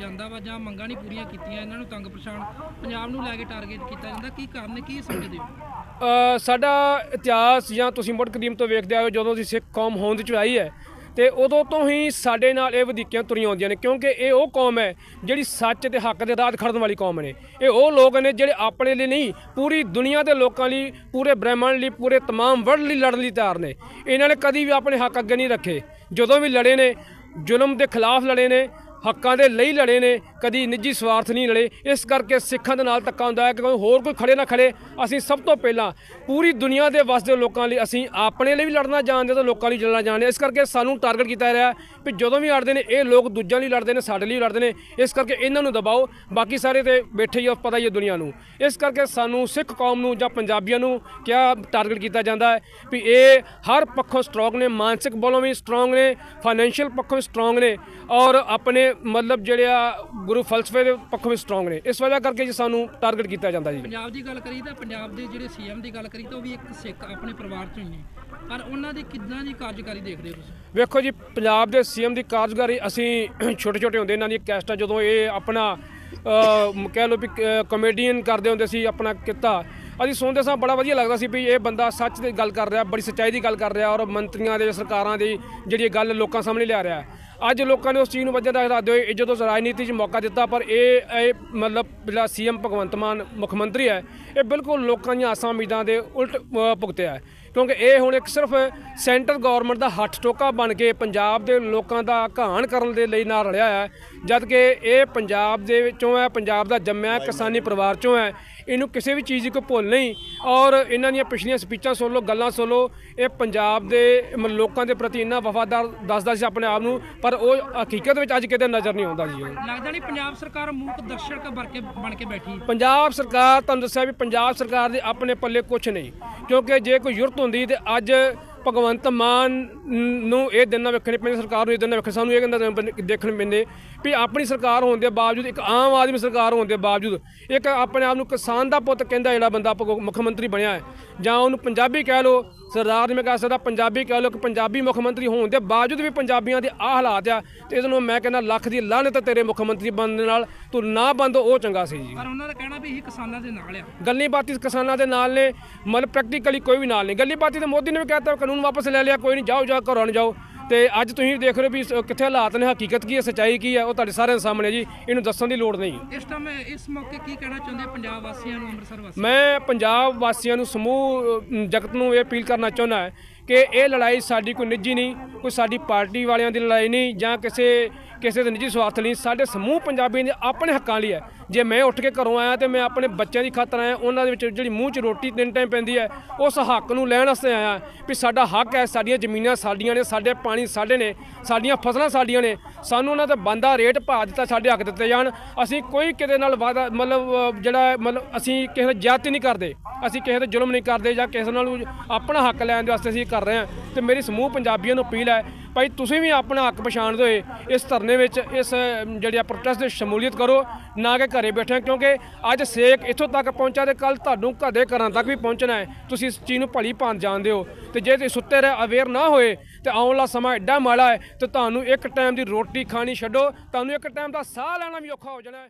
ਜਾਂਦਾ ਵਾ ਜਾਂ ਮੰਗਾਂ ਨਹੀਂ ਪੂਰੀਆਂ ਕੀਤੀਆਂ ਇਹਨਾਂ ਨੂੰ ਤੰਗ ਪਰੇਸ਼ਾਨ ਪੰਜਾਬ ਨੂੰ ਲੈ ਕੇ ਟਾਰਗੇਟ ਕੀਤਾ ਜਾਂਦਾ ਕੀ ਕਾਰਨ ਕੀ ਸਮਝਦੇ ਹੋ? ਸਾਡਾ ਇਤਿਹਾਸ ਜਾਂ ਤੁਸੀਂ ਮੁੱਢ ਕਦੀਮ ਤੋਂ ਵੇਖਦੇ ਹੋ ਜਦੋਂ ਦੀ ਸਿੱਖ ਕੌਮ ਹੋਂਦ ਚ ਆਈ ਹੈ ਤੇ ਉਦੋਂ ਤੋਂ ਹੀ ਸਾਡੇ ਨਾਲ ਇਹ ਵਧੀਕੀਆਂ ਤੁਰੀਆਂ ਆਉਂਦੀਆਂ ਨੇ, ਕਿਉਂਕਿ ਇਹ ਉਹ ਕੌਮ ਹੈ ਜਿਹੜੀ ਸੱਚ ਤੇ ਹੱਕ ਦੇ ਆਜ਼ਾਦ ਖੜਨ ਵਾਲੀ ਕੌਮ ਨੇ। ਇਹ ਉਹ ਲੋਕ ਨੇ ਜਿਹੜੇ ਆਪਣੇ ਲਈ ਨਹੀਂ, ਪੂਰੀ ਦੁਨੀਆ ਦੇ ਲੋਕਾਂ ਲਈ, ਪੂਰੇ ਬ੍ਰਹਿਮੰਡ ਲਈ, ਪੂਰੇ ਤਮਾਮ ਵਰਲਡ ਲਈ ਲੜਨ ਲਈ ਤਿਆਰ ਨੇ। ਇਹਨਾਂ ਨੇ ਕਦੀ ਵੀ ਆਪਣੇ ਹੱਕ ਅੱਗੇ ਨਹੀਂ ਰੱਖੇ। ਜਦੋਂ ਵੀ ਲੜੇ ਨੇ, ਜ਼ੁਲਮ ਦੇ ਖਿਲਾਫ ਲੜੇ ਨੇ, ਹੱਕਾਂ ਦੇ ਲਈ ਲੜੇ ਨੇ ਕਦੀ ਨਿੱਜੀ ਸਵਾਰਥ ਨਹੀਂ ਲੜੇ। ਇਸ ਕਰਕੇ ਸਿੱਖਾਂ ਦੇ ਨਾਲ ਧੱਕਾ ਹੁੰਦਾ ਹੈ ਕਿ ਹੋਰ ਕੋਈ ਖੜੇ ਨਾ ਖੜੇ। ਅਸੀਂ ਸਭ ਤੋਂ ਪਹਿਲਾਂ ਪੂਰੀ ਦੁਨੀਆ ਦੇ ਵਸਦੇ ਲੋਕਾਂ ਲਈ ਅਸੀਂ ਆਪਣੇ ਲਈ ਵੀ ਲੜਨਾ ਜਾਣਦੇ ਤੇ ਲੋਕਾਂ ਲਈ ਲੜਨਾ ਜਾਣਦੇ ਇਸ ਕਰਕੇ ਸਾਨੂੰ ਟਾਰਗੇਟ ਕੀਤਾ ਰਿਹਾ ਵੀ ਜਦੋਂ ਵੀ ਲੜਦੇ ਨੇ ਇਹ ਲੋਕ ਦੂਜਿਆਂ ਲਈ ਲੜਦੇ ਨੇ ਸਾਡੇ ਲਈ ਲੜਦੇ ਨੇ। ਇਸ ਕਰਕੇ ਇਹਨਾਂ ਨੂੰ ਦਬਾਓ। ਬਾਕੀ ਸਾਰੇ ਤੇ ਬੈਠੇ ਹੀ ਆ, ਪਤਾ ਹੀ ਹੈ ਦੁਨੀਆ ਨੂੰ। ਇਸ ਕਰਕੇ ਸਾਨੂੰ ਸਿੱਖ ਕੌਮ ਨੂੰ ਜਾਂ ਪੰਜਾਬੀਆਂ ਨੂੰ ਕਿਆ ਟਾਰਗੇਟ ਕੀਤਾ ਜਾਂਦਾ ਹੈ ਵੀ ਇਹ ਹਰ ਪੱਖੋਂ ਸਟਰੋਂਗ ਨੇ ਮਾਨਸਿਕ ਬਲੋਂ ਵੀ ਸਟਰੋਂਗ ਨੇ ਫਾਈਨੈਂਸ਼ੀਅਲ ਪੱਖੋਂ ਵੀ ਸਟਰੋਂਗ ਨੇ ਔਰ ਆਪਣੇ ਮਤਲਬ ਜਿਹੜੇ ਆ ਗੁਰੂ ਫਲਸਫੇ ਦੇ ਪੱਖੋਂ ਵੀ ਸਟਰੋਂਗ ਨੇ। ਇਸ ਵਜ੍ਹਾ ਕਰਕੇ ਜੀ ਸਾਨੂੰ ਟਾਰਗੇਟ ਕੀਤਾ ਜਾਂਦਾ ਜੀ। ਪੰਜਾਬ ਦੀ ਗੱਲ ਕਰੀ ਤਾਂ ਪੰਜਾਬ ਦੇ ਜਿਹੜੇ ਸੀਐਮ ਦੀ ਗੱਲ ਕਰੀ ਤਾਂ ਉਹ ਵੀ ਇੱਕ ਸਿੱਖ ਆਪਣੇ ਪਰਿਵਾਰ ਚੋਂ ਹੀ ਨੇ। ਪਰ ਉਹਨਾਂ ਦੀ ਕਿੱਦਾਂ ਦੀ ਕਾਰਜਕਾਰੀ ਦੇਖਦੇ ਹੋ ਤੁਸੀਂ? ਵੇਖੋ ਜੀ ਪੰਜਾਬ ਦੇ ਸੀਐਮ ਦੀ ਕਾਰਜਕਾਰੀ ਅਸੀਂ ਛੋਟੇ ਛੋਟੇ ਹੁੰਦੇ ਇਹਨਾਂ ਦੀ ਕੈਸਟਾਂ ਜਦੋਂ ਇਹ ਆਪਣਾ ਕਹਿ ਲਓ ਵੀ ਕਮੇਡੀਅਨ ਕਰਦੇ ਹੁੰਦੇ ਸੀ ਆਪਣਾ ਕਿੱਤਾ। ਅਸੀਂ ਸੁਣਦੇ ਸਾਂ ਬੜਾ ਵਧੀਆ ਲੱਗਦਾ ਸੀ ਵੀ ਇਹ ਬੰਦਾ ਸੱਚ ਦੀ ਗੱਲ ਕਰ ਰਿਹਾ ਬੜੀ ਸੱਚਾਈ ਦੀ ਗੱਲ ਕਰ ਰਿਹਾ ਔਰ ਮੰਤਰੀਆਂ ਦੇ ਸਰਕਾਰਾਂ ਦੀ ਜਿਹੜੀ ਗੱਲ ਲੋਕਾਂ ਸਾਹਮਣੇ ਲਿਆ ਰਿਹਾ। ਅੱਜ ਲੋਕਾਂ ਨੇ ਉਸ ਚੀਜ਼ ਨੂੰ ਵਜ੍ਹਾ ਦਾ ਰੱਖਦੇ ਹੋਏ ਜਦੋਂ ਰਾਜਨੀਤੀ 'ਚ ਮੌਕਾ ਦਿੱਤਾ, ਪਰ ਇਹ ਇਹ ਮਤਲਬ ਜਿਹੜਾ ਸੀਐਮ ਭਗਵੰਤ ਮਾਨ ਮੁੱਖ ਮੰਤਰੀ ਹੈ, ਇਹ ਬਿਲਕੁਲ ਲੋਕਾਂ ਦੀਆਂ ਆਸਾਂ ਉਮੀਦਾਂ ਦੇ ਉਲਟ ਭੁਗਤਿਆ ਹੈ। ਕਿਉਂਕਿ ਇਹ ਹੁਣ ਇੱਕ ਸਿਰਫ ਸੈਂਟਰ ਗਵਰਨਮੈਂਟ ਦਾ ਹੱਥ ਟੋਕਾ ਬਣ ਕੇ ਪੰਜਾਬ ਦੇ ਲੋਕਾਂ ਦਾ ਘਾਣ ਕਰਨ ਦੇ ਲਈ ਨਾਲ ਰਲਿਆ ਹੈ ਜਦ ਕਿ ਇਹ ਪੰਜਾਬ ਦੇ ਵਿੱਚੋਂ ਹੈ, ਪੰਜਾਬ ਦਾ ਜੰਮਿਆ ਕਿਸਾਨੀ ਪਰਿਵਾਰ ਚੋਂ ਹੈ ਇਹਨੂੰ ਕਿਸੇ ਵੀ ਚੀਜ਼ ਦੀ ਕੋਈ ਭੁੱਲ ਨਹੀਂ। ਔਰ ਇਹਨਾਂ ਦੀਆਂ ਪਿਛਲੀਆਂ ਸਪੀਚਾਂ ਸੁਣ ਲਓ ਗੱਲਾਂ ਸੁਣ ਲਓ। ਇਹ ਪੰਜਾਬ ਦੇ ਲੋਕਾਂ ਦੇ ਪ੍ਰਤੀ ਇੰਨਾ ਵਫਾਦਾਰ ਦੱਸਦਾ ਸੀ ਆਪਣੇ ਆਪ ਨੂੰ ਪਰ ਉਹ ਹਕੀਕਤ ਵਿੱਚ ਅੱਜ ਕਿਤੇ ਨਜ਼ਰ ਨਹੀਂ ਆਉਂਦਾ ਜੀ ਲੱਗਦਾ ਨਹੀਂ ਪੰਜਾਬ ਸਰਕਾਰ ਮੂਕ ਦਰਸ਼ਕ ਬਣ ਕੇ ਬਣ ਕੇ ਬੈਠੀ ਪੰਜਾਬ ਸਰਕਾਰ ਤੁਹਾਨੂੰ ਦੱਸਿਆ ਵੀ ਪੰਜਾਬ ਸਰਕਾਰ ਦੇ ਆਪਣੇ ਪੱਲੇ ਕੁਝ ਨਹੀਂ। ਕਿਉਂਕਿ ਜੇ ਕੋਈ ਯੁਰਤ ਹੁੰਦੀ ਤੇ ਅੱਜ ਭਗਵੰਤ ਮਾਨ ਨੂੰ ਇਹ ਦਿਨ ਨਾ ਵੇਖਣੇ ਪੈਂਦੇ ਸਰਕਾਰ ਨੂੰ ਇਹ ਦਿਨ ਨਾ ਵੇਖਣੇ ਸਾਨੂੰ ਇਹ ਕਹਿੰਦਾ ਦੇਖਣ ਪੈਂਦੇ ਵੀ ਆਪਣੀ ਸਰਕਾਰ ਹੋਣ ਦੇ ਬਾਵਜੂਦ ਇੱਕ ਆਮ ਆਦਮੀ ਸਰਕਾਰ ਹੋਣ ਦੇ ਬਾਵਜੂਦ ਇੱਕ ਆਪਣੇ ਆਪ ਨੂੰ ਕਿਸਾਨ ਦਾ ਪੁੱਤ ਕਹਿੰਦਾ ਜਿਹੜਾ ਬੰਦਾ ਮੁੱਖ ਮੰਤਰੀ ਬਣਿਆ ਹੈ ਜਾਂ ਉਹਨੂੰ ਪੰਜਾਬੀ ਕਹਿ ਲਓ ਸਰਦਾਰ ਜਿਵੇਂ ਕਹਿ ਸਕਦਾ ਪੰਜਾਬੀ ਕਹਿ ਲਓ ਕਿ ਪੰਜਾਬੀ ਮੁੱਖ ਮੰਤਰੀ ਹੋਣ ਦੇ ਬਾਵਜੂਦ ਵੀ ਪੰਜਾਬੀਆਂ ਦੇ ਆਹ ਹਾਲਾਤ ਆ ਤੇ ਇਹਨੂੰ ਮੈਂ ਕਹਿੰਦਾ ਲੱਖ ਦੀ ਲਾਹਨਤ ਤੇਰੇ ਮੁੱਖ ਮੰਤਰੀ ਬਣਨ ਦੇ ਨਾਲ ਤੂੰ ਨਾ ਬੰਦ ਉਹ ਚੰਗਾ ਸੀ ਜੀ। ਪਰ ਉਹਨਾਂ ਦਾ ਕਹਿਣਾ ਵੀ ਇਹ ਕਿਸਾਨਾਂ ਦੇ ਨਾਲ ਆ। ਗੱਲੀ ਬਾਤੀ ਕਿਸਾਨਾਂ ਦੇ ਨਾਲ ਨੇ ਮਤਲਬ ਪ੍ਰੈਕਟੀਕਲੀ ਕੋਈ ਵੀ ਨਾਲ ਨਹੀਂ। ਗੱਲੀ ਬਾਤੀ ਤੇ ਮੋਦੀ ਨੇ ਵੀ ਕਹਿਤਾ ਕਾਨੂੰਨ ਵਾਪਸ ਲੈ ਲਿਆ ਕੋਈ ਨਹੀਂ ਜਾਓ ਜਾ ਘਰੋਂ ਨੂੰ ਜਾਓ। ਤੇ ਅੱਜ ਤੁਸੀਂ ਦੇਖ ਰਹੇ ਹੋ ਵੀ ਸ- ਕਿੱਥੇ ਹਾਲਾਤ ਨੇ ਹਕੀਕਤ ਕੀ ਹੈ ਸੱਚਾਈ ਕੀ ਹੈ ਉਹ ਤੁਹਾਡੇ ਸਾਰਿਆਂ ਦੇ ਸਾਹਮਣੇ ਜੀ ਇਹਨੂੰ ਦੱਸਣ ਦੀ ਲੋੜ ਨਹੀਂ ਇਸ ਟਾਈਮ ਇਸ ਮੌਕੇ ਕੀ ਕਹਿਣਾ ਚਾਹੁੰਦੇ ਆ ਪੰਜਾਬ ਵਾਸੀਆਂ ਨੂੰ ਅੰਮ੍ਰਿਤਸਰ ਵਾਸੀਆਂ ਮੈਂ ਪੰਜਾਬ ਵਾਸੀਆਂ ਨੂੰ ਸਮੂਹ ਅ, ਜਗਤ ਨੂੰ ਇਹ ਅਪੀਲ ਕਰਨਾ ਚਾਹੁੰਦਾ ਹੈ ਕਿ ਇਹ ਲੜਾਈ ਸਾਡੀ ਕੋਈ ਨਿੱਜੀ ਨਹੀਂ ਕੋਈ ਸਾਡੀ ਪਾਰਟੀ ਵਾਲਿਆਂ ਦੀ ਲੜਾਈ ਨਹੀਂ ਜਾਂ ਕਿਸੇ ਕਿਸੇ ਦੇ ਨਿੱਜੀ ਸਵਾਰਥ ਲਈ ਸਾਡੇ ਸਮੂਹ ਪੰਜਾਬੀਆਂ ਦੇ ਆਪਣੇ ਹੱਕਾਂ ਲਈ ਹੈ। ਜੇ ਮੈਂ ਉੱਠ ਕੇ ਘਰੋਂ ਆਇਆ ਤੇ ਮੈਂ ਆਪਣੇ ਬੱਚਿਆਂ ਦੀ ਖਾਤਰ ਆਇਆ, ਉਹਨਾਂ ਦੇ ਵਿੱਚ ਜਿਹੜੀ ਮੂੰਹ 'ਚ ਰੋਟੀ ਤਿੰਨ ਟਾਈਮ ਪੈਂਦੀ ਹੈ, ਉਸ ਹੱਕ ਨੂੰ ਲੈਣ ਵਾਸਤੇ ਆਇਆ ਵੀ ਸਾਡਾ ਹੱਕ ਹੈ, ਸਾਡੀਆਂ ਜ਼ਮੀਨਾਂ ਸਾਡੀਆਂ ਨੇ, ਸਾਡੇ ਪਾਣੀ ਸਾਡੇ ਨੇ, ਸਾਡੀਆਂ ਫਸਲਾਂ ਸਾਡੀਆਂ ਨੇ, ਸਾਨੂੰ ਉਹਨਾਂ ਦਾ ਬੰਦਾ ਰੇਟ ਭਾ ਦਿੱਤਾ, ਸਾਡੇ ਹੱਕ ਦਿੱਤੇ ਜਾਣ। ਅਸੀਂ ਕੋਈ ਕਿਤੇ ਨਾਲ ਵਾਦਾ ਮਤਲਬ ਜਿਹੜਾ ਮਤਲਬ ਅਸੀਂ ਕਿਸੇ ਨਾਲ ਜ਼ਿਆਦਤੀ ਨਹੀਂ ਕਰਦੇ, ਅਸੀਂ ਕਿਸੇ ਤੇ ਜ਼ੁਲਮ ਨਹੀਂ ਕਰਦੇ ਜਾਂ ਕਿਸੇ ਨਾਲ ਆਪਣਾ ਹੱਕ ਲੈਣ ਦੇ ਵਾਸਤੇ ਅਸੀਂ ਕਰ ਰਹੇ ਹਾਂ। ਤੇ ਮੇਰੀ ਸਮੂਹ ਪੰਜਾਬੀਆਂ ਨੂੰ ਅਪੀਲ ਹੈ, ਭਾਈ ਤੁਸੀਂ ਵੀ ਆਪਣਾ ਹੱਕ ਪਛਾਣਦੇ ਹੋਏ ਇਸ ਧਰਨੇ ਵਿੱਚ, ਇਸ ਜਿਹੜੇ ਆ ਪ੍ਰੋਟੈਸਟ ਦੇ ਸ਼ਮੂਲੀਅਤ ਕਰੋ, ਨਾ ਕਿ ਘਰੇ ਬੈਠੇ ਕਿਉਂਕਿ ਅੱਜ ਸੇਕ ਇੱਥੋਂ ਤੱਕ ਪਹੁੰਚਾ ਤੇ ਕੱਲ ਤੁਹਾਨੂੰ ਘਰੇ ਘਰਾਂ ਤੱਕ ਵੀ ਪਹੁੰਚਣਾ ਹੈ। ਤੁਸੀਂ ਇਸ ਚੀਜ਼ ਨੂੰ ਭਲੀ ਭਾਂਤ ਜਾਣਦੇ ਹੋ। ਤੇ ਜੇ ਤੁਸੀਂ ਸੁੱਤੇ ਰਹੇ, ਅਵੇਅਰ ਨਾ ਹੋਏ, ਤੇ ਆਉਣ ਵਾਲਾ ਸਮਾਂ ਐਡਾ ਮਾੜਾ ਹੈ, ਤੇ ਤੁਹਾਨੂੰ ਇੱਕ ਟਾਈਮ ਦੀ ਰੋਟੀ ਖਾਣੀ ਛੱਡੋ, ਤੁਹਾਨੂੰ ਇੱਕ ਟਾਈਮ ਦਾ ਸਾਹ ਲੈਣਾ ਵੀ ਔਖਾ ਹੋ ਜਾਣਾ ਹੈ।